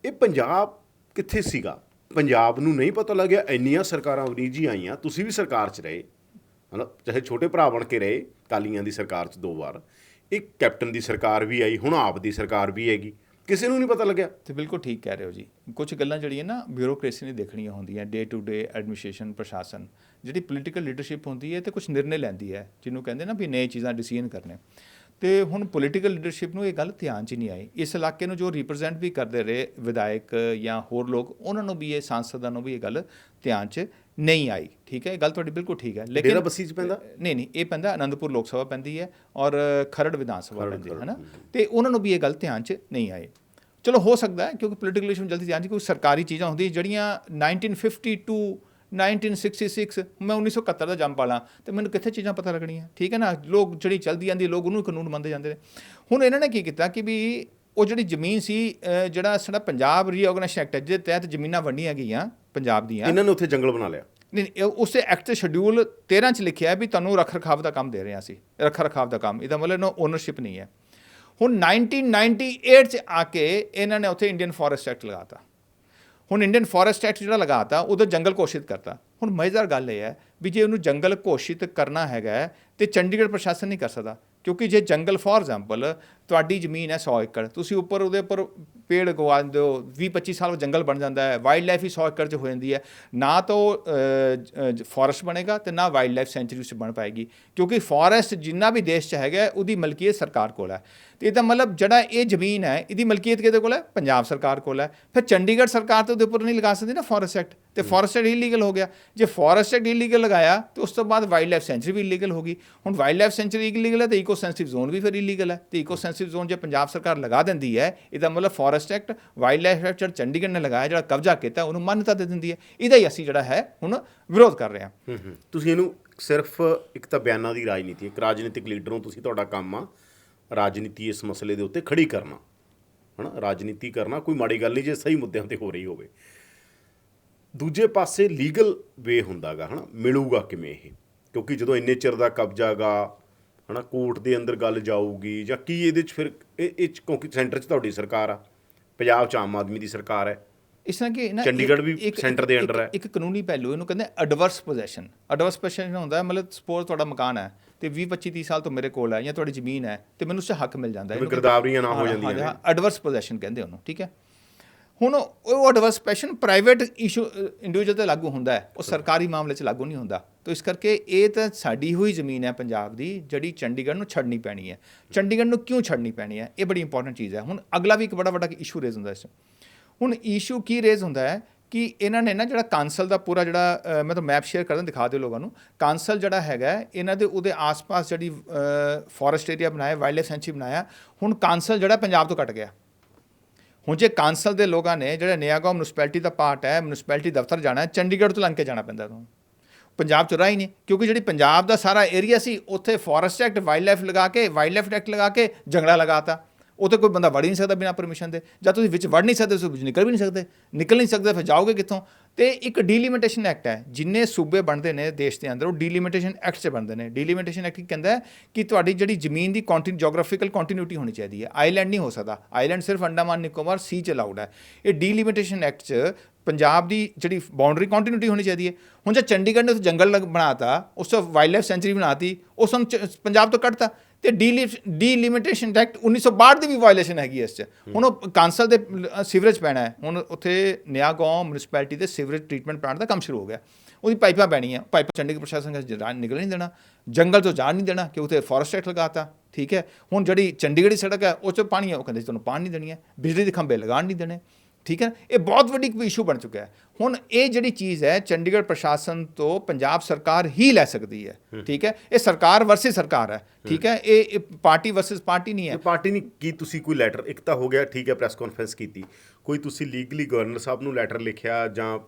ਇਹ ਪੰਜਾਬ ਕਿੱਥੇ ਸੀਗਾ? ਪੰਜਾਬ ਨੂੰ ਨਹੀਂ ਪਤਾ ਲੱਗਿਆ ਇੰਨੀਆਂ ਸਰਕਾਰਾਂ ਅਵਨੀਤ ਜੀ ਆਈਆਂ ਤੁਸੀਂ ਵੀ ਸਰਕਾਰ 'ਚ ਰਹੇ। ਹਨਾ? ਚਾਹੇ ਛੋਟੇ ਭਰਾ ਬਣ ਕੇ ਰਹੇ ਕਾਲੀਆਂ ਦੀ ਸਰਕਾਰ 'ਚ ਦੋ ਵਾਰ। ਇੱਕ ਕੈਪਟਨ ਦੀ ਸਰਕਾਰ ਵੀ ਆਈ, ਹੁਣ ਆਪ ਦੀ ਸਰਕਾਰ ਵੀ ਹੈਗੀ। ਕਿਸੇ ਨੂੰ ਨਹੀਂ ਪਤਾ ਲੱਗਿਆ। ਤੇ ਬਿਲਕੁਲ ਠੀਕ ਕਹਿ ਰਹੇ ਹੋ ਜੀ। ਕੁਝ ਗੱਲਾਂ ਜਿਹੜੀਆਂ ਨਾ ਬਿਊਰੋਕ੍ਰੇਸੀ ਨੇ ਦੇਖਣੀਆਂ ਹੁੰਦੀਆਂ ਡੇ ਟੂ ਡੇ ਐਡਮਿਨਿਸਟ੍ਰੇਸ਼ਨ ਪ੍ਰਸ਼ਾਸਨ। ਜਿਹੜੀ ਪੋਲੀਟੀਕਲ ਲੀਡਰਸ਼ਿਪ ਹੁੰਦੀ ਹੈ ਤੇ ਕੁਝ ਨਿਰਣੇ ਲੈਂਦੀ ਹੈ, ਜਿਹਨੂੰ ਕਹਿੰਦੇ ਨਾ ਵੀ ਨਏ ਚੀਜ਼ਾਂ ਡਿਸੀਜਨ ਕਰਨੇ ਤੇ ਹੁਣ ਪੋਲੀਟੀਕਲ ਲੀਡਰਸ਼ਿਪ ਨੂੰ ਇਹ ਗੱਲ ਧਿਆਨ 'ਚ ਨਹੀਂ ਆਈ। ਇਸ ਇਲਾਕੇ ਨੂੰ ਜੋ ਰਿਪਰੈਜ਼ੈਂਟ ਵੀ ਕਰਦੇ ਰਹੇ ਵਿਧਾਇਕ ਜਾਂ ਹੋਰ ਲੋਕ, ਉਹਨਾਂ ਨੂੰ ਵੀ ਇਹ, ਸਾਂਸਦਾਂ ਨੂੰ ਵੀ ਇਹ ਗੱਲ ਧਿਆਨ 'ਚ ਨਹੀਂ ਆਈ ਠੀਕ ਹੈ? ਇਹ ਗੱਲ ਤੁਹਾਡੀ ਬਿਲਕੁਲ ਠੀਕ ਹੈ ਡੇਰਾ ਬੱਸੀ ਚ ਪੈਂਦਾ? ਨਹੀਂ ਨਹੀਂ ਇਹ ਪੈਂਦਾ ਆਨੰਦਪੁਰ ਲੋਕ ਸਭਾ ਪੈਂਦੀ ਹੈ ਔਰ ਖਰੜ ਵਿਧਾਨ ਸਭਾ ਪੈਂਦੀ ਹੈ ਹਨਾ? ਤੇ ਉਹਨਾਂ ਨੂੰ ਵੀ ਇਹ ਗੱਲ ਧਿਆਨ 'ਚ ਨਹੀਂ ਆਏ। ਚਲੋ ਹੋ ਸਕਦਾ ਹੈ ਕਿਉਂਕਿ ਪੋਲੀਟੀਕਲ ਇਸ਼ੂ ਜਲਦੀ ਧਿਆਨ 'ਚ ਕੋਈ ਸਰਕਾਰੀ ਚੀਜ਼ਾਂ ਹੁੰਦੀਆਂ ਜਿਹੜੀਆਂ 1952 1966 ਮੈਂ 1971 ਦਾ ਜੰਮ ਪਾਲਾਂ ਤੇ ਮੈਨੂੰ ਕਿੱਥੇ ਚੀਜ਼ਾਂ ਪਤਾ ਲੱਗਣੀਆਂ? ਠੀਕ ਹੈ ਨਾ? ਲੋਕ ਜਿਹੜੀ ਚਲਦੀ ਜਾਂਦੀ ਲੋਕ ਉਹਨੂੰ ਕਾਨੂੰਨ ਮੰਨਦੇ ਜਾਂਦੇ ਨੇ। ਹੁਣ ਇਹਨਾਂ ਨੇ ਕੀ ਕੀਤਾ ਕਿ ਵੀ ਉਹ ਜਿਹੜੀ ਜ਼ਮੀਨ ਸੀ ਜਿਹੜਾ ਸਾਡਾ ਪੰਜਾਬ ਰੀਆਰਗਨਾਈਜੇਸ਼ਨ ਐਕਟ ਹੈ ਜਿਹਦੇ ਤਹਿਤ ਜ਼ਮੀਨਾਂ ਵੰਡੀਆਂ ਗਈਆਂ ਪੰਜਾਬ ਦੀਆਂ। ਇਹਨਾਂ ਨੇ ਉੱਥੇ ਜੰਗਲ ਬਣਾ ਲਿਆ। ਨਹੀਂ ਉਸੇ ਐਕਟ ਦੇ ਸ਼ਡਿਊਲ 13 ਚ ਲਿਖਿਆ ਹੈ ਵੀ ਤੁਹਾਨੂੰ ਰੱਖ ਰਖਾਵ ਦਾ ਕੰਮ ਦੇ ਰਹੇ ਹਾਂ ਅਸੀਂ। ਰੱਖ ਰਖਾਵ ਦਾ ਕੰਮ। ਇਹਦਾ ਮਤਲਬ ਨੋ ਓਨਰਸ਼ਿਪ ਨਹੀਂ ਹੈ। ਹੁਣ 1998 ਚ ਆ ਕੇ ਇਹਨਾਂ ਨੇ ਉੱਥੇ ਇੰਡੀਅਨ ਫੋਰੈਸਟ ਐਕਟ ਲਗਾਤਾ। ਹੁਣ ਇੰਡੀਅਨ ਫੋਰੈਸਟ ਐਕਟ ਜਿਹੜਾ ਲਗਾਤਾ ਉਹਦਾ ਜੰਗਲ ਘੋਸ਼ਿਤ ਕਰਤਾ। ਹੁਣ ਮਜ਼ੇਦਾਰ ਗੱਲ ਇਹ ਹੈ ਵੀ ਜੇ ਉਹਨੂੰ ਜੰਗਲ ਘੋਸ਼ਿਤ ਕਰਨਾ ਹੈਗਾ ਤੇ ਚੰਡੀਗੜ੍ਹ ਪ੍ਰਸ਼ਾਸਨ ਨਹੀਂ ਕਰ ਸਕਦਾ। ਕਿਉਂਕਿ ਜੇ ਜੰਗਲ ਫੋਰ ਐਗਜ਼ਾਮਪਲ ਤੁਹਾਡੀ ਜ਼ਮੀਨ ਹੈ 100 ਏਕੜ। ਤੁਸੀਂ ਉੱਪਰ ਉਹਦੇ ਉੱਪਰ ਪੇੜ ਉਗਵਾ ਦਿੰਦੇ ਹੋ 20 25 ਸਾਲ ਉਹ ਜੰਗਲ ਬਣ ਜਾਂਦਾ ਹੈ ਵਾਈਲਡ ਲਾਈਫ ਹੀ 100 ਏਕੜ 'ਚ ਹੋ ਜਾਂਦੀ ਹੈ। ਨਾ ਤਾਂ ਫੋਰੈਸਟ ਬਣੇਗਾ ਤੇ ਨਾ ਵਾਈਲਡ ਲਾਈਫ ਸੈਂਚੁਰੀ ਉਸ 'ਚ ਬਣ ਪਾਏਗੀ। ਕਿਉਂਕਿ ਫੋਰੈਸਟ ਜਿੰਨਾ ਵੀ ਦੇਸ਼ 'ਚ ਹੈਗਾ ਉਹਦੀ ਮਲਕੀਅਤ ਸਰਕਾਰ ਕੋਲ ਹੈ। ਤੇ ਇਹਦਾ ਮਤਲਬ ਜਿਹੜਾ ਇਹ ਜ਼ਮੀਨ ਹੈ ਇਹਦੀ ਮਲਕੀਅਤ ਕਿਹਦੇ ਕੋਲ ਹੈ? ਪੰਜਾਬ ਸਰਕਾਰ ਕੋਲ ਹੈ। ਫਿਰ ਚੰਡੀਗੜ੍ਹ ਸਰਕਾਰ ਤੇ ਉਹਦੇ ਉੱਪਰ ਨਹੀਂ ਲਗਾ ਸਕਦੀ ਨਾ ਫੋਰੈਸਟ ਐਕਟ। ਤੇ ਫੋਰੈਸਟ ਐਕਟ ਇਲੀਗਲ ਹੋ ਗਿਆ। ਜੇ ਫੋਰੈਸਟ ਐਕਟ ਇਲੀਗਲ ਲਗਾਇਆ ਤੇ ਉਸ ਤੋਂ ਬਾਅਦ ਵਾਈਲਡ ਲਾਈਫ ਸੈਂਚੁਰੀ ਵੀ ਇਲੀਗਲ ਹੋ ਗਈ। ਹੁਣ ਵਾਈਲਡ ਲਾਈਫ ਸੈਂਚੁਰੀ ਇਲੀਗਲ ਹੈ ਤੇ ਇਕੋ ਸੈਂਸਿਟਿਵ ਜ਼ੋਨ ਵੀ ਫਿਰ ਇਲੀਗਲ ਹੈ। ਤੇ ਇਕੋ ਸੈਂਸਿਟਿਵ ਜ਼ੋਨ ਜੇ ਪੰਜਾਬ ਸਰਕਾਰ ਲਗਾ ਦਿੰਦੀ ਹੈ, ਇਹਦਾ ਮਤਲਬ forest act wild life act ਜਿਹੜਾ ਚੰਡੀਗੜ੍ਹ ਨੇ ਲਗਾਇਆ, ਜਿਹੜਾ ਕਬਜ਼ਾ ਕੀਤਾ, ਉਹਨੂੰ ਮਾਨਤਾ ਦੇ ਦਿੰਦੀ ਹੈ। ਇਹਦਾ ਹੀ ਅਸੀਂ ਜਿਹੜਾ ਹੈ, ਹੁਣ ਵਿਰੋਧ ਕਰ ਰਹੇ ਹਾਂ। ਹੂੰ ਤੁਸੀਂ ਇਹਨੂੰ ਸਿਰਫ ਇੱਕ ਤਾਂ ਬਿਆਨਾਂ ਦੀ ਰਾਜਨੀਤੀ ਇੱਕ ਰਾਜਨੀਤਿਕ ਲੀਡਰੋਂ ਤੁਸੀਂ ਤੁਹਾਡਾ ਕੰਮ ਆ, ਰਾਜਨੀਤੀ ਇਸ ਮਸਲੇ ਦੇ ਉੱਤੇ ਖੜੀ ਕਰਨਾ, ਹਨਾ? ਰਾਜਨੀਤੀ ਕਰਨਾ, ਕੋਈ ਮਾੜੀ ਗੱਲ ਨਹੀਂ ਜੇ ਸਹੀ ਮੁੱਦਿਆਂ ਤੇ ਹੋ ਰਹੀ ਹੋਵੇ। ਦੂਜੇ ਪਾਸੇ ਲੀਗਲ ਵੇ ਹੁੰਦਾਗਾ, ਹਨਾ? ਮਿਲੂਗਾ ਕਿਵੇਂ ਇਹ? ਕਿਉਂਕਿ ਜਦੋਂ ਇੰਨੇ ਚਿਰ ਦਾ ਕਬਜ਼ਾਗਾ ਹਨਾ ਕੋਰਟ ਦੇ ਅੰਦਰ ਗੱਲ ਜਾਊਗੀ ਜਾਂ ਕੀ ਇਹਦੇ ਚ ਫਿਰ ਇਹ ਇਹ 'ਚ ਕਿਉਂਕਿ ਸੈਂਟਰ 'ਚ ਤੁਹਾਡੀ ਸਰਕਾਰ ਆ ਪੰਜਾਬ 'ਚ ਆਮ ਆਦਮੀ ਦੀ ਸਰਕਾਰ ਹੈ ਇਸ ਤਰ੍ਹਾਂ ਕਿ ਨਾ ਚੰਡੀਗੜ੍ਹ ਵੀ center ਦੇ under ਹੈ। ਇੱਕ ਕਾਨੂੰਨੀ ਪਹਿਲੂ ਇਹਨੂੰ ਕਹਿੰਦੇ ਐਡਵਰਸ ਪੋਜੈਸ਼ਨ ਐਡਵਰਸ ਪੋਜੈਸ਼ਨ ਹੁੰਦਾ ਹੈ ਮਤਲਬ ਸਪੋਜ਼ ਤੁਹਾਡਾ ਮਕਾਨ ਹੈ ਤੇ 20 25 30 ਸਾਲ ਤੋਂ ਮੇਰੇ ਕੋਲ ਹੈ ਜਾਂ ਤੁਹਾਡੀ ਜ਼ਮੀਨ ਹੈ ਤੇ ਮੈਨੂੰ ਉਸ 'ਚ ਹੱਕ ਮਿਲ ਜਾਂਦਾ ਹੈ ਜਿਵੇਂ ਇਹਨੂੰ ਗਿਰਦਾਵਰੀਆਂ ਨਾ ਹੋ ਜਾਂਦੀਆਂ ਨੇ। ਐਡਵਰਸ ਪੋਜੈਸ਼ਨ ਕਹਿੰਦੇ ਉਹਨੂੰ ਠੀਕ ਹੈ ਹੁਣ ਉਹ adverse possession private issue individual ਤੇ ਲਾਗੂ ਹੁੰਦਾ ਹੈ। ਉਹ ਸਰਕਾਰੀ ਮਾਮਲੇ 'ਚ ਲਾਗੂ ਨਹੀਂ ਹੁੰਦਾ। ਤਾਂ ਇਸ ਕਰਕੇ ਇਹ ਤਾਂ ਸਾਡੀ ਹੋਈ ਜ਼ਮੀਨ ਹੈ ਪੰਜਾਬ ਦੀ ਜਿਹੜੀ ਚੰਡੀਗੜ੍ਹ ਨੂੰ ਛੱਡਣੀ ਪੈਣੀ ਹੈ। ਚੰਡੀਗੜ੍ਹ ਨੂੰ ਕਿਉਂ ਛੱਡਣੀ ਪੈਣੀ ਹੈ? ਇਹ ਬੜੀ ਇੰਪੋਰਟੈਂਟ ਚੀਜ਼ ਹੈ। ਹੁਣ ਅਗਲਾ ਵੀ ਇੱਕ ਬੜਾ ਵੱਡਾ ਇਸ਼ੂ ਰੇਜ਼ ਹੁੰਦਾ ਇਸ ਹੁਣ ਇਸ਼ੂ ਕੀ ਰੇਜ਼ ਹੁੰਦਾ ਹੈ? ਕਿ ਇਹਨਾਂ ਨੇ ਨਾ ਜਿਹੜਾ ਕਾਂਸਲ ਦਾ ਪੂਰਾ ਜਿਹੜਾ ਮੈਂ ਤਾਂ ਮੈਪ ਸ਼ੇਅਰ ਕਰਦਾ ਦਿਖਾ ਦਿਓ ਲੋਕਾਂ ਨੂੰ। ਕਾਂਸਲ ਜਿਹੜਾ ਹੈਗਾ ਇਹਨਾਂ ਦੇ ਉਹਦੇ ਆਸ-ਪਾਸ ਜਿਹੜੀ ਫੋਰੈਸਟ ਏਰੀਆ ਬਣਾਇਆ ਵਾਈਲਡ ਲਾਈਫ ਸੈਂਚੁਰੀ ਬਣਾਇਆ। ਹੁਣ ਕਾਂਸਲ ਜਿਹੜਾ ਪੰਜਾਬ ਤੋਂ ਕੱਟ ਗਿਆ। ਹੁਣ ਜੇ ਕਾਂਸਲ ਦੇ ਲੋਕਾਂ ਨੇ ਜਿਹੜਾ ਨਿਆਗਾਉਂ ਮਿਊਨਿਸਪੈਲਿਟੀ ਦਾ ਪਾਰਟ ਹੈ ਮਿਊਨਿਸਪੈਲਿਟੀ ਦਫ਼ਤਰ ਜਾਣਾ ਹੈ, ਚੰਡੀਗੜ੍ਹ ਤੋਂ ਲੰਘ ਕੇ ਜਾਣਾ ਪੈਂਦਾ ਤੁਹਾਨੂੰ ਪੰਜਾਬ ਚ ਰਾਹ ਨਹੀਂ, ਕਿਉਂਕਿ ਜਿਹੜੀ ਪੰਜਾਬ ਦਾ ਸਾਰਾ ਏਰੀਆ ਸੀ, ਉੱਥੇ ਫੋਰੈਸਟ ਐਕਟ ਵਾਈਲਡ ਲਾਈਫ ਲਗਾ ਕੇ ਵਾਈਲਡ ਲਾਈਫ ਐਕਟ ਲਗਾ ਕੇ ਜੰਗਲਾ ਲਗਾਤਾ ਉੱਥੇ ਕੋਈ ਬੰਦਾ ਵੜ ਹੀ ਨਹੀਂ ਸਕਦਾ ਬਿਨਾਂ ਪਰਮਿਸ਼ਨ ਦੇ। ਜਾਂ ਤੁਸੀਂ ਵਿੱਚ ਵੜ ਨਹੀਂ ਸਕਦੇ ਤੁਸੀਂ ਵਿੱਚ ਨਿਕਲ ਵੀ ਨਹੀਂ ਸਕਦੇ। ਨਿਕਲ ਨਹੀਂ ਸਕਦੇ, ਫਿਰ ਜਾਓਗੇ ਕਿੱਥੋਂ? ਤੇ ਇੱਕ ਡੀਲਿਮਿਟੇਸ਼ਨ ਐਕਟ ਹੈ, ਜਿੰਨੇ ਸੂਬੇ ਬਣਦੇ ਨੇ ਦੇਸ਼ ਦੇ ਅੰਦਰ, ਉਹ ਡੀਲਿਮਿਟੇਸ਼ਨ ਐਕਟ 'ਚ ਬਣਦੇ ਨੇ। ਡੀਲਿਮਿਟੇਸ਼ਨ ਐਕਟ ਕੀ ਕਹਿੰਦਾ ਹੈ ਕਿ ਤੁਹਾਡੀ ਜਿਹੜੀ ਜ਼ਮੀਨ ਦੀ ਕੰਟੀਨਿਊ ਜੀਓਗ੍ਰਾਫੀਕਲ ਕੰਟੀਨਿਊਟੀ ਹੋਣੀ ਚਾਹੀਦੀ ਹੈ। ਆਈਲੈਂਡ ਨਹੀਂ ਹੋ ਸਕਦਾ। ਆਈਲੈਂਡ ਸਿਰਫ ਅੰਡਾਮਾਨ, ਨਿਕੋਬਾਰ ਸੀ ਚ ਅਲਾਉਡ ਹੈ। ਇਹ ਡੀਲਿਮਿਟੇਸ਼ਨ ਐਕਟ 'ਚ ਪੰਜਾਬ ਦੀ ਜਿਹੜੀ ਬਾਉਂਡਰੀ ਕੰਟੀਨਿਊਟੀ ਹੋਣੀ ਚਾਹੀਦੀ ਹੈ। ਹੁਣ ਜੇ ਚੰਡੀਗੜ੍ਹ ਨੇ ਉੱਥੇ ਜੰਗਲ ਲਗ- ਬਣਾਤਾ, ਉਸ ਤੋਂ ਵਾਈਲਡ ਲਾਈਫ ਸੈਂਚੁਰੀ ਬਣਾਤੀ, ਉਸ ਨੂੰ ਚ- ਪੰਜਾਬ ਤੋਂ ਕੱਢਤਾ। ਤੇ ਡੀਲਿਮਿਟੇਸ਼ਨ ਐਕਟ 1962 ਦੀ ਵੀ ਵਾਇਲੇਸ਼ਨ ਹੈਗੀ ਇਸ 'ਚ। ਹੁਣ ਉਹ ਕਾਂਸਲ ਦੇ ਸੀਵਰੇਜ ਪੈਣਾ ਹੈ। ਹੁਣ ਉੱਥੇ ਨਿਆਗਾਉਂ ਮਿਊਨਿਸਪੈਲਿਟੀ ਦੇ ਸੀਵਰੇਜ ਟ੍ਰੀਟਮੈਂਟ ਪਲਾਂਟ ਦਾ ਕੰਮ ਸ਼ੁਰੂ ਹੋ ਗਿਆ। ਉਹਦੀ ਪਾਈਪਾਂ ਪੈਣੀਆਂ। ਪਾਈਪ ਚੰਡੀਗੜ੍ਹ ਪ੍ਰਸ਼ਾਸਨ ਕਹਿੰਦਾ ਜਾਣ ਨਿਕਲ ਨਹੀਂ ਦੇਣਾ। ਜੰਗਲ ਤੋਂ ਜਾਣ ਨਹੀਂ ਦੇਣਾ ਕਿ ਉੱਥੇ ਫੋਰੈਸਟ ਐਕਟ ਲਗਾਤਾ। ਠੀਕ ਹੈ? ਹੁਣ ਜਿਹੜੀ ਚੰਡੀਗੜ੍ਹ ਦੀ ਸੜਕ ਹੈ ਉਹ 'ਚ ਪਾਣੀ ਹੈ। ਉਹ ਕਹਿੰਦੇ ਤੁਹਾਨੂੰ ਪਾਣੀ ਨਹੀਂ ਦੇਣੀ ਹੈ। ਬਿਜਲੀ ਦੇ ਖੰਭੇ ਲਗਾਉਣ ਨਹੀਂ ਦੇਣੇ। ਠੀਕ ਹੈ ਇਹ ਬਹੁਤ ਵੱਡੀ ਇੱਕ ਇਸ਼ੂ ਬਣ ਚੁੱਕਾ ਹੈ। ਹੁਣ ਇਹ ਜਿਹੜੀ ਚੀਜ਼ ਹੈ ਚੰਡੀਗੜ੍ਹ ਪ੍ਰਸ਼ਾਸਨ ਤੋਂ ਪੰਜਾਬ ਸਰਕਾਰ ਹੀ ਲੈ ਸਕਦੀ ਹੈ। ਠੀਕ ਹੈ? ਇਹ ਸਰਕਾਰ ਵਰਸਸ ਸਰਕਾਰ ਹੈ। ਠੀਕ ਹੈ? ਇਹ ਪਾਰਟੀ ਵਰਸਸ ਪਾਰਟੀ ਨਹੀਂ ਹੈ। ਪਾਰਟੀ ਨਹੀਂ ਕੀ ਤੁਸੀਂ ਕੋਈ ਲੈਟਰ ਇੱਕ ਤਾਂ ਹੋ ਗਿਆ ਠੀਕ ਹੈ ਪ੍ਰੈਸ ਕਾਨਫਰੰਸ ਕੀਤੀ। ਕੋਈ ਤੁਸੀਂ ਲੀਗਲੀ ਗਵਰਨਰ ਸਾਹਿਬ ਨੂੰ ਲੈਟਰ ਲਿਖਿਆ ਜਾਂ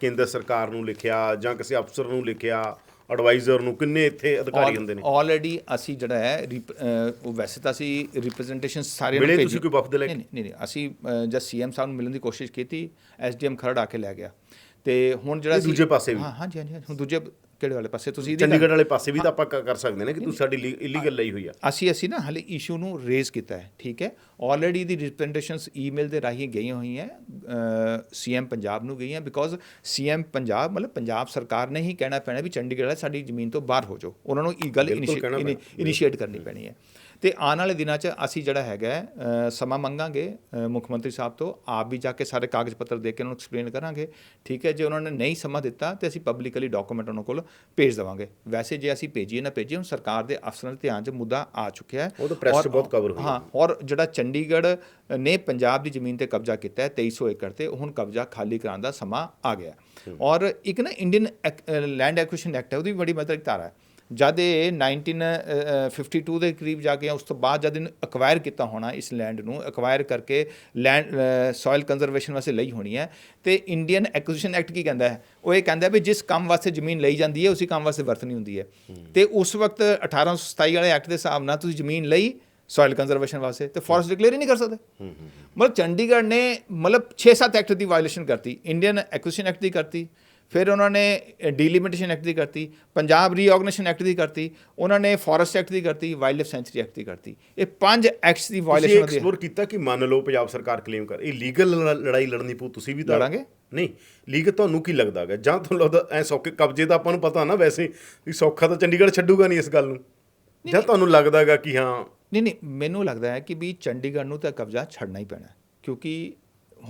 ਕੇਂਦਰ ਸਰਕਾਰ ਨੂੰ ਲਿਖਿਆ ਜਾਂ ਕਿਸੇ ਅਫਸਰ ਨੂੰ ਲਿਖਿਆ? ਐਡਵਾਈਜ਼ਰ ਨੂੰ ਕਿੰਨੇ ਇੱਥੇ ਅਧਿਕਾਰੀ ਹੁੰਦੇ ਨੇ ਆਲਰੇਡੀ ਅਸੀਂ ਜਿਹੜਾ ਹੈ ਉਹ ਵੈਸੇ ਤਾਂ ਅਸੀਂ ਰਿਪਰੈਜ਼ੈਂਟੇਸ਼ਨ ਸਾਰੇ ਮਿਲੇ ਤੁਸੀਂ ਕੋਈ ਵਫਦ ਲੈ ਕੇ? ਨਹੀਂ ਨਹੀਂ ਅਸੀਂ ਜਦ ਸੀਐਮ ਸਾਹਿਬ ਨੂੰ ਮਿਲਣ ਦੀ ਕੋਸ਼ਿਸ਼ ਕੀਤੀ ਐਸਡੀਐਮ ਖਰੜ ਆ ਕੇ ਲੈ ਗਿਆ ਤੇ ਹੁਣ ਜਿਹੜਾ ਦੂਜੇ ਪਾਸੇ ਵੀ? ਹਾਂ ਹਾਂਜੀ ਹਾਂਜੀ ਹੁਣ ਦੂਜੇ ਕਿਹੜੇ ਵਾਲੇ ਪਾਸੇ? ਤੁਸੀਂ ਚੰਡੀਗੜ੍ਹ ਵਾਲੇ ਪਾਸੇ ਵੀ ਤਾਂ ਆਪਾਂ ਕਰ ਸਕਦੇ ਨੇ ਕਿ ਤੁਸੀਂ ਸਾਡੀ ਇਲੀਗਲ ਲਈ ਹੋਈ ਆ। ਅਸੀਂ ਅਸੀਂ ਨਾ ਹਾਲੇ ਇਸ਼ੂ ਨੂੰ ਰੇਜ਼ ਕੀਤਾ ਹੈ ਠੀਕ ਹੈ? ਆਲਰੇਡੀ ਦੀ ਰਿਪਰੈਜ਼ੈਂਟੇਸ਼ਨਸ ਈਮੇਲ ਦੇ ਰਾਹੀਂ ਗਈਆਂ ਹੋਈਆਂ ਸੀਐਮ ਪੰਜਾਬ ਨੂੰ ਗਈਆਂ ਬਿਕੋਜ਼ ਸੀਐਮ ਪੰਜਾਬ ਮਤਲਬ ਪੰਜਾਬ ਸਰਕਾਰ ਨੇ ਹੀ ਕਹਿਣਾ ਪੈਣਾ ਵੀ ਚੰਡੀਗੜ੍ਹ ਵਾਲੇ ਸਾਡੀ ਜ਼ਮੀਨ ਤੋਂ ਬਾਹਰ ਹੋ ਜਾਓ। ਉਹਨਾਂ ਨੂੰ ਇਹ ਗੱਲ। ਇਨੀਸ਼ੀਏਟ ਕਰਨੀ ਪੈਣੀ ਹੈ। ਤੇ ਆਉਣ ਵਾਲੇ ਦਿਨਾਂ 'ਚ ਅਸੀਂ ਜਿਹੜਾ ਹੈਗਾ ਸਮਾਂ ਮੰਗਾਂਗੇ ਮੁੱਖ ਮੰਤਰੀ ਸਾਹਿਬ ਤੋਂ। ਆਪ ਵੀ ਜਾ ਕੇ ਸਾਰੇ ਕਾਗਜ਼ ਪੱਤਰ ਦੇ ਕੇ ਉਹਨਾਂ ਨੂੰ ਐਕਸਪਲੇਨ ਕਰਾਂਗੇ। ਠੀਕ ਹੈ ਜੇ ਉਹਨਾਂ ਨੇ ਨਹੀਂ ਸਮਾਂ ਦਿੱਤਾ ਤੇ ਅਸੀਂ ਪਬਲਿਕਲੀ ਡਾਕੂਮੈਂਟ ਉਹਨਾਂ ਕੋਲ ਭੇਜ ਦੇਵਾਂਗੇ। ਵੈਸੇ ਜੇ ਅਸੀਂ ਭੇਜੀਏ ਨਾ ਭੇਜੀਏ ਹੁਣ ਸਰਕਾਰ ਦੇ ਅਫਸਰਾਂ ਦੇ ਧਿਆਨ 'ਚ ਮੁੱਦਾ ਆ ਚੁੱਕਿਆ ਹੈ। ਉਹ ਤਾਂ 'ਚ ਔਰ- ਬਹੁਤ cover ਹੋਈ ਹਾਂ ਔਰ ਜਿਹੜਾ ਚੰਡੀਗੜ੍ਹ ਨੇ ਪੰਜਾਬ ਦੀ ਜ਼ਮੀਨ ਤੇ ਕਬਜ਼ਾ ਕੀਤਾ ਹੈ 2300 ਏਕੜ ਤੇ ਹੁਣ ਕਬਜ਼ਾ ਖਾਲੀ ਕਰਾਉਣ ਦਾ ਸਮਾਂ ਆ ਗਿਆ। ਔਰ ਇੱਕ ਨਾ ਇੰਡੀਅਨ ਲੈਂਡ ਐਕੁਇਸ਼ਨ ਐਕਟ ਹੈ ਉਹਦੀ ਵੀ ਬੜੀ ਮਹੱਤਵ ਧਾਰਾ ਹੈ। ਜਦ ਇਹ 1952 ਦੇ ਕਰੀਬ ਜਾ ਕੇ ਉਸ ਤੋਂ ਬਾਅਦ ਜਦ ਇਹਨੂੰ ਅਕਵਾਇਰ ਕੀਤਾ ਹੋਣਾ ਇਸ ਲੈਂਡ ਨੂੰ ਅਕਵਾਇਰ ਕਰਕੇ ਲੈਂਡ ਸੋਇਲ ਕੰਜ਼ਰਵੇਸ਼ਨ ਵਾਸਤੇ ਲਈ ਹੋਣੀ ਹੈ ਤੇ ਇੰਡੀਅਨ ਐਕੁਇਸ਼ਨ ਐਕਟ ਕੀ ਕਹਿੰਦਾ ਹੈ? ਉਹ ਇਹ ਕਹਿੰਦਾ ਵੀ ਜਿਸ ਕੰਮ ਵਾਸਤੇ ਜ਼ਮੀਨ ਲਈ ਜਾਂਦੀ ਹੈ ਉਸੇ ਕੰਮ ਵਾਸਤੇ ਵਰਤਣੀ ਹੁੰਦੀ ਹੈ। ਤੇ ਉਸ ਵਕਤ 1827 ਵਾਲੇ ਐਕਟ ਦੇ ਹਿਸਾਬ ਨਾਲ ਤੁਸੀਂ ਜ਼ਮੀਨ ਲਈ ਸੋਇਲ ਕੰਜ਼ਰਵੇਸ਼ਨ ਵਾਸਤੇ ਤੇ ਫੋਰੈਸਟ ਡਿਕਲੇਅਰ ਹੀ ਨਹੀਂ ਕਰ ਸਕਦੇ। ਮਤਲਬ ਚੰਡੀਗੜ੍ਹ ਨੇ ਮਤਲਬ 6-7 ਐਕਟ ਦੀ ਵਾਇਓਲੇਸ਼ਨ ਕਰਤੀ ਇੰਡੀਅਨ ਐਕੁਇਸ਼ਨ ਐਕਟ ਦੀ ਕਰਤੀ ਫਿਰ ਉਹਨਾਂ ਨੇ ਡੀਲਿਮਿਟੇਸ਼ਨ ਐਕਟ ਦੀ ਕਰਤੀ ਪੰਜਾਬ ਰੀਆਰਗੇਨਾਈਜੇਸ਼ਨ ਐਕਟ ਦੀ ਕਰਤੀ ਉਹਨਾਂ ਨੇ ਫੋਰੈਸਟ ਐਕਟ ਦੀ ਕਰਤੀ ਵਾਈਲਡ ਲਾਈਫ ਸੈਂਚੁਰੀ ਐਕਟ ਦੀ ਕਰਤੀ ਇਹ ਪੰਜ ਐਕਟਸ ਦੀ ਤੁਸੀਂ ਵਾਇਓਲੇਸ਼ਨ ਹੁੰਦੀ ਹੈ ਐਕਸਪਲੋਰ ਕੀਤਾ ਕਿ ਮੰਨ ਲਓ ਪੰਜਾਬ ਸਰਕਾਰ ਕਲੇਮ ਕਰ ਇਹ ਲੀਗਲ ਲੜਾਈ ਲੜਨੀ ਪਊ ਤੁਸੀਂ ਵੀ ਲੜਾਂਗੇ। ਨਹੀਂ ਲੀਗਲ ਤੁਹਾਨੂੰ ਕੀ ਲੱਗਦਾ ਹੈਗਾ ਜਾਂ ਤੁਹਾਨੂੰ ਲੱਗਦਾ ਐ ਸੌਕੇ ਕਬਜ਼ੇ ਦਾ ਆਪਾਂ ਨੂੰ ਪਤਾ ਨਾ ਵੈਸੇ ਵੀ ਸੌਖਾ ਤਾਂ ਚੰਡੀਗੜ੍ਹ ਛੱਡੂਗਾ ਨਹੀਂ ਇਸ ਗੱਲ ਨੂੰ ਜਾਂ ਤੁਹਾਨੂੰ ਲੱਗਦਾ ਹੈਗਾ ਕਿ ਹਾਂ ਨਹੀਂ ਨਹੀਂ ਮੈਨੂੰ ਲੱਗਦਾ ਹੈ ਕਿ ਵੀ ਚੰਡੀਗੜ੍ਹ ਨੂੰ ਤਾਂ ਕਬਜ਼ਾ ਛੱਡਣਾ ਹੀ ਪੈਣਾ ਹੈ। ਕਿਉਂਕਿ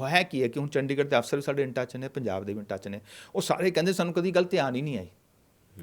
ਹੈ ਕੀ ਹੈ ਕਿ ਹੁਣ ਚੰਡੀਗੜ੍ਹ ਦੇ ਅਫਸਰ ਵੀ ਸਾਡੇ ਇਨ ਟੱਚ ਨੇ, ਪੰਜਾਬ ਦੇ ਵੀ ਇਨ ਟੱਚ ਨੇ। ਉਹ ਸਾਰੇ ਕਹਿੰਦੇ ਸਾਨੂੰ ਕਦੀ ਗੱਲ ਧਿਆਨ ਹੀ ਨਹੀਂ ਆਈ।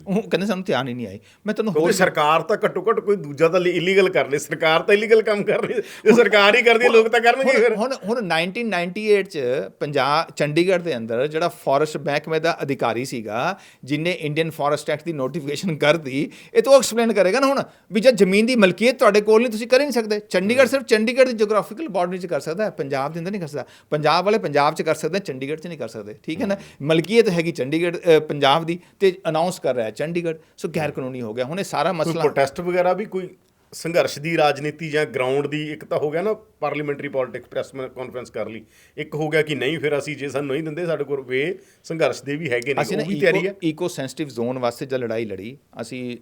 ਉਹ ਕਹਿੰਦੇ ਸਾਨੂੰ ਧਿਆਨ ਹੀ ਨਹੀਂ ਆਈ ਮੈਂ ਕਿਉਂਕਿ ਹੋਰ ਸਰਕਾਰ ਤਾਂ ਘੱਟੋ ਘੱਟ ਕੋਈ ਦੂਜਾ ਤਾਂ ਇਲੀਗਲ ਕਰ ਲੇ ਸਰਕਾਰ ਤਾਂ ਇਲੀਗਲ ਕੰਮ ਕਰ ਰਹੀ ਜੇ ਸਰਕਾਰ ਹੀ ਕਰਦੀ ਲੋਕ ਤਾਂ ਕਰਨਗੇ ਫਿਰ। ਹੁਣ ਹੁਣ 1998 ਚ ਪੰਜਾਬ ਚੰਡੀਗੜ੍ਹ ਦੇ ਅੰਦਰ ਜਿਹੜਾ ਫੋਰੈਸਟ ਮਹਿਕਮੇ ਦਾ ਅਧਿਕਾਰੀ ਸੀਗਾ ਜਿਨੇ ਇੰਡੀਅਨ ਫੋਰੈਸਟ ਐਕਟ ਦੀ ਨੋਟੀਫਿਕੇਸ਼ਨ ਕਰਤੀ ਇਹ ਤਾਂ ਐਕਸਪਲੇਨ ਕਰੇਗਾ ਨਾ ਹੁਣ ਵੀ ਜਦ ਜ਼ਮੀਨ ਦੀ ਮਲਕੀਅਤ ਤੁਹਾਡੇ ਕੋਲ ਨਹੀਂ ਤੁਸੀਂ ਕਰ ਹੀ ਨਹੀਂ ਸਕਦੇ। ਚੰਡੀਗੜ੍ਹ ਸਿਰਫ ਚੰਡੀਗੜ੍ਹ ਦੀ ਜੀਓਗ੍ਰਾਫੀਕਲ ਬਾਰਡਰ 'ਚ ਕਰ ਸਕਦਾ ਹੈ। ਪੰਜਾਬ ਦੇ ਅੰਦਰ ਨਹੀਂ ਕਰ ਸਕਦਾ। ਪੰਜਾਬ ਵਾਲੇ ਪੰਜਾਬ 'ਚ ਕਰ ਸਕਦੇ ਚੰਡੀਗੜ੍ਹ 'ਚ ਨਹੀਂ ਕਰ ਸਕਦੇ। ਠੀਕ ਹੈ ਨਾ? ਮਲਕੀਅਤ ਹੈਗੀ ਚੰਡੀਗੜ੍ਹ ਪੰਜਾਬ ਦੀ ਤੇ ਅਨਾਉਂਸ ਕਰ ਚੰਡੀਗੜ੍ਹ। ਸੋ ਗੈਰ ਕਾਨੂੰਨੀ ਹੋ ਗਿਆ। ਹੁਣ ਇਹ ਸਾਰਾ ਕੋਈ ਮਸਲਾ ਪ੍ਰੋਟੈਸਟ ਵਗੈਰਾ ਵੀ ਕੋਈ ਸੰਘਰਸ਼ ਦੀ ਰਾਜਨੀਤੀ ਜਾਂ ਗਰਾਊਂਡ ਦੀ ਇੱਕ ਤਾਂ ਹੋ ਗਿਆ ਨਾ ਪਾਰਲੀਮੈਂਟਰੀ ਪੋਲਿਟਿਕਸ ਪ੍ਰੈਸ ਕਾਨਫਰੰਸ ਕਰ ਲਈ। ਇੱਕ ਹੋ ਗਿਆ ਕਿ ਨਹੀਂ ਫਿਰ ਅਸੀਂ ਜੇ ਸਾਨੂੰ ਨਹੀਂ ਦਿੰਦੇ ਸਾਡੇ ਕੋਲ ਵੇ ਸੰਘਰਸ਼ ਦੇ ਵੀ ਹੈਗੇ ਨੇ ਉਹ ਵੀ ਤਿਆਰੀ ਹੈ। ਈਕੋ ਸੈਂਸਿਟਿਵ ਜ਼ੋਨ ਵਾਸਤੇ ਜਦ ਲੜਾਈ ਲੜੀ। ਅਸੀਂ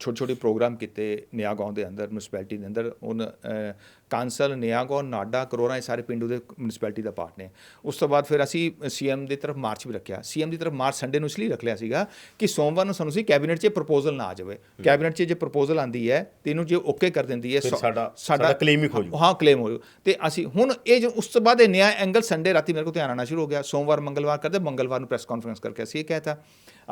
ਛੋਟੇ ਛੋਟੇ ਪ੍ਰੋਗਰਾਮ ਕੀਤੇ ਨਿਆਗਾਉਂ ਦੇ ਅੰਦਰ ਮਿਊਨਿਸਪੈਲਿਟੀ ਦੇ ਅੰਦਰ। ਉਹਨ ਕਾਂਸਲ ਨਿਆਗਾਉਂ ਨਾਡਾ ਕਰੋਨਾ ਇਹ ਸਾਰੇ ਪਿੰਡੂ ਦੇ ਮਿਊਨਿਸਪੈਲਿਟੀ ਦਾ ਪਾਰਟ ਨੇ। ਉਸ ਤੋਂ ਬਾਅਦ ਫਿਰ ਅਸੀਂ ਸੀਐਮ ਦੀ ਤਰਫ ਮਾਰਚ ਵੀ ਰੱਖਿਆ। ਸੀਐਮ ਦੀ ਤਰਫ ਮਾਰਚ ਸੰਡੇ ਨੂੰ ਇਸ ਲਈ ਰੱਖ ਲਿਆ ਸੀਗਾ ਕਿ ਸੋਮਵਾਰ ਨੂੰ ਸਾਨੂੰ ਸੀ ਕੈਬਨਿਟ 'ਚ ਪ੍ਰਪੋਜ਼ਲ ਨਾ ਆ ਜਾਵੇ। ਕੈਬਨਿਟ 'ਚ ਜੇ ਪ੍ਰਪੋਜ਼ਲ ਆਂਦੀ ਹੈ ਤੇ ਇਹਨੂੰ ਜੇ ਓਕੇ ਕਰ ਦਿੰਦੀ ਹੈ ਸਾਡਾ- ਸਾਡਾ claim ਹੀ ਖੋ ਜਾਊ। ਹਾਂ ਕਲੇਮ ਹੋ ਜਾਊ ਤੇ ਅਸੀਂ ਹੁਣ ਇਹ ਜੋ ਉਸ ਤੋਂ ਬਾਅਦ ਇਹ ਨਿਆ ਐਂਗਲ ਸੰਡੇ ਰਾਤੀ ਮੇਰੇ ਕੋਲ ਧਿਆਨ ਆਉਣਾ ਸ਼ੁਰੂ ਹੋ ਗਿਆ। ਸੋਮਵਾਰ ਮੰਗਲਵਾਰ ਕਰਦੇ ਮੰਗਲਵਾਰ ਨੂੰ ਪ੍ਰੈਸ ਕਾਨਫਰੰਸ ਕਰਕੇ ਅਸੀਂ ਇਹ ਕਹਿਤਾ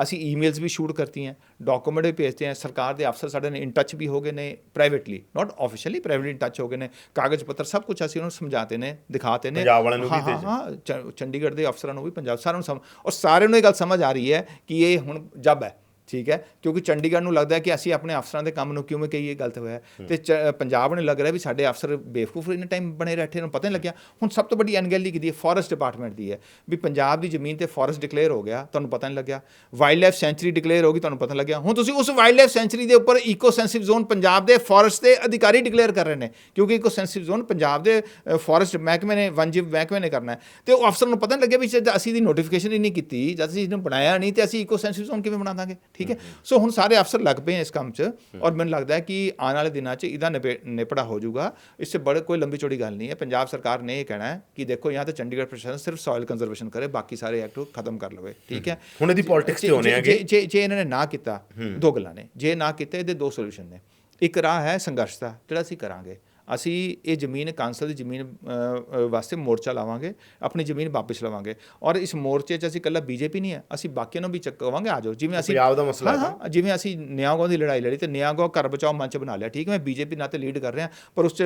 ਅਸੀਂ ਈਮੇਲਸ ਵੀ ਸ਼ੂਟ ਕਰਤੀਆਂ ਡਾਕੂਮੈਂਟ ਵੀ ਭੇਜਤੇ हैं ਸਰਕਾਰ ਦੇ ਅਫਸਰ ਸਾਡੇ ਨੇ ਇਨ ਟੱਚ ਵੀ ਹੋ ਗਏ ਨੇ privately not officially privately in touch ਹੋ ਗਏ ਨੇ ਕਾਗਜ਼ ਪੱਤਰ ਸਭ ਕੁਝ ਅਸੀਂ ਉਹਨਾਂ ਨੂੰ ਸਮਝਾਤੇ ਨੇ ਦਿਖਾਤੇ ਨੇ ਪੰਜਾਬ ਵਾਲਿਆਂ ਨੂੰ ਵੀ ਹਾਂ, ਹਾਂ। ਹਾਂ ਚੰਡੀਗੜ੍ਹ ਦੇ ਅਫਸਰਾਂ ਨੂੰ ਵੀ ਪੰਜਾਬ ਸਾਰਿਆਂ ਨੂੰ ਸਮ ਔਰ ਸਾਰਿਆਂ ਨੂੰ ਇਹ ਗੱਲ ਸਮਝ ਆ ਰਹੀ ਹੈ ਕਿ ਇਹ ਹੁਣ ਜਬ ਹੈ ਠੀਕ ਹੈ? ਕਿਉਂਕਿ ਚੰਡੀਗੜ੍ਹ ਨੂੰ ਲੱਗਦਾ ਕਿ ਅਸੀਂ ਆਪਣੇ ਅਫਸਰਾਂ ਦੇ ਕੰਮ ਨੂੰ ਕਿਉਂ ਕਹੀਏ? ਗਲਤ ਹੋਇਆ ਹੈ। ਤੇ ਚ- ਪੰਜਾਬ ਨੂੰ ਲੱਗ ਰਿਹਾ ਵੀ ਸਾਡੇ ਅਫਸਰ ਬੇਵਕੂਫ ਇਨ ਟਾਈਮ ਬਣੇ ਬੈਠੇ ਨੂੰ ਪਤਾ ਨਹੀਂ ਲੱਗਿਆ। ਹੁਣ ਸਭ ਤੋਂ ਵੱਡੀ ਅਣਗਹਿਲੀ ਕਿਹਦੀ ਹੈ? ਫੋਰੈਸਟ ਡਿਪਾਰਟਮੈਂਟ ਦੀ ਹੈ। ਵੀ ਪੰਜਾਬ ਦੀ ਜ਼ਮੀਨ ਤੇ ਫੋਰੈਸਟ ਡਿਕਲੇਅਰ ਹੋ ਗਿਆ, ਤੁਹਾਨੂੰ ਪਤਾ ਨਹੀਂ ਲੱਗਿਆ। ਵਾਈਲਡ ਲਾਈਫ ਸੈਂਚਰੀ ਡਿਕਲੇਅਰ ਹੋ ਗਈ, ਤੁਹਾਨੂੰ ਪਤਾ ਲੱਗਿਆ। ਹੁਣ ਤੁਸੀਂ ਉਸ ਵਾਈਲਡ ਲਾਈਫ ਸੈਂਚੁਰੀ ਦੇ ਉੱਪਰ ਈਕੋ ਸੈਂਸਿਟਿਵ ਜ਼ੋਨ ਪੰਜਾਬ ਦੇ ਫੋਰੈਸਟ ਦੇ ਅਧਿਕਾਰੀ ਡਿਕਲੇਅਰ ਕਰ ਰਹੇ ਨੇ। ਕਿਉਂਕਿ ਈਕੋ ਸੈਂਸਿਟਿਵ ਜ਼ੋਨ ਪੰਜਾਬ ਦੇ ਫੋਰੈਸਟ ਮਹਿਕਮੇ ਨੇ ਵਨਜੀਵ ਮਹਿਕਮੇ ਨੇ ਕਰਨਾ ਹੈ। ਤੇ ਉਹ ਅਫਸਰ ਨੂੰ ਪਤਾ ਨਹੀਂ ਲੱਗਿਆ ਵੀ ਜਦ ਅਸੀਂ ਦੀ ਨੋਟੀਫਿਕੇਸ਼ਨ ਹੀ ਨਹੀਂ ਕੀਤੀ, ਜਦ ਅਸੀਂ ਇਹਨੂੰ ਬਣਾਇਆ ਨਹੀਂ, ਤੇ ਅਸੀਂ ਈਕੋ ਸੈਂਸਿਟਿਵ ਜ਼ੋਨ ਕਿਵੇਂ ਬਣਾ ਦਾਂਗੇ? ਠੀਕ ਹੈ? ਸੋ ਹੁਣ ਸਾਰੇ ਅਫਸਰ ਲੱਗ ਪਏ ਇਸ ਕੰਮ 'ਚ ਔਰ ਮੈਨੂੰ ਲੱਗਦਾ ਹੈ ਕਿ ਆਉਣ ਵਾਲੇ ਦਿਨਾਂ 'ਚ ਇਹਦਾ ਨਿਪੜਾ ਹੋ ਜਾਊਗਾ। ਇਸ 'ਚ ਬੜੇ ਕੋਈ ਲੰਬੀ ਚੌੜੀ ਗੱਲ ਨਹੀਂ ਹੈ। ਪੰਜਾਬ ਸਰਕਾਰ ਨੇ ਇਹ ਕਹਿਣਾ ਹੈ ਕਿ ਦੇਖੋ ਜਾਂ ਤਾਂ ਚੰਡੀਗੜ੍ਹ ਪ੍ਰਸ਼ਾਸਨ ਸਿਰਫ ਸੋਇਲ ਕੰਜ਼ਰਵੇਸ਼ਨ ਕਰੇ ਬਾਕੀ ਸਾਰੇ ਐਕਟ ਖਤਮ ਕਰ ਲਵੇ। ਠੀਕ ਹੈ? ਹੁਣ ਇਹਦੀ ਪੋਲਿਟਿਕਸ ਤੇ ਹੋਣੇ ਆਗੇ ਜੇ ਜੇ ਇਹਨਾਂ ਨੇ ਨਾ ਕੀਤਾ ਦੋ ਗੱਲਾਂ ਨੇ। ਜੇ ਨਾ ਕੀਤਾ ਇਹਦੇ ਦੋ ਸੋਲੂਸ਼ਨ ਨੇ। ਇੱਕ ਰਾਹ ਹੈ ਸੰਘਰਸ਼ ਦਾ ਜਿਹੜਾ ਅਸੀਂ ਕਰਾਂਗੇ। ਅਸੀਂ ਇਹ ਜ਼ਮੀਨ ਕਾਂਸਲ ਦੀ ਜ਼ਮੀਨ ਵਾਸਤੇ ਮੋਰਚਾ ਲਾਵਾਂਗੇ ਆਪਣੀ ਜ਼ਮੀਨ ਵਾਪਸ ਲਵਾਂਗੇ। ਔਰ ਇਸ ਮੋਰਚੇ 'ਚ ਅਸੀਂ ਇਕੱਲਾ ਬੀਜੇਪੀ ਨਹੀਂ ਹੈ ਅਸੀਂ ਬਾਕੀਆਂ ਨੂੰ ਵੀ ਚੱਕਵਾਂਗੇ ਆ ਜਾਓ। ਜਿਵੇਂ ਅਸੀਂ ਪੰਜਾਬ ਦਾ ਮਸਲਾ ਹਾਂ, ਜਿਵੇਂ ਅਸੀਂ ਨਿਆਗੋ ਦੀ ਲੜਾਈ ਲੜੀ ਤੇ ਨਿਆਗੋ ਘਰ ਬਚਾਓ ਮੰਚ ਬਣਾ ਲਿਆ ਠੀਕ ਹੈ ਮੈਂ ਬੀਜੇਪੀ ਨਾਲ ਤੇ ਲੀਡ ਕਰ ਰਿਹਾ ਪਰ ਉਸ 'ਚ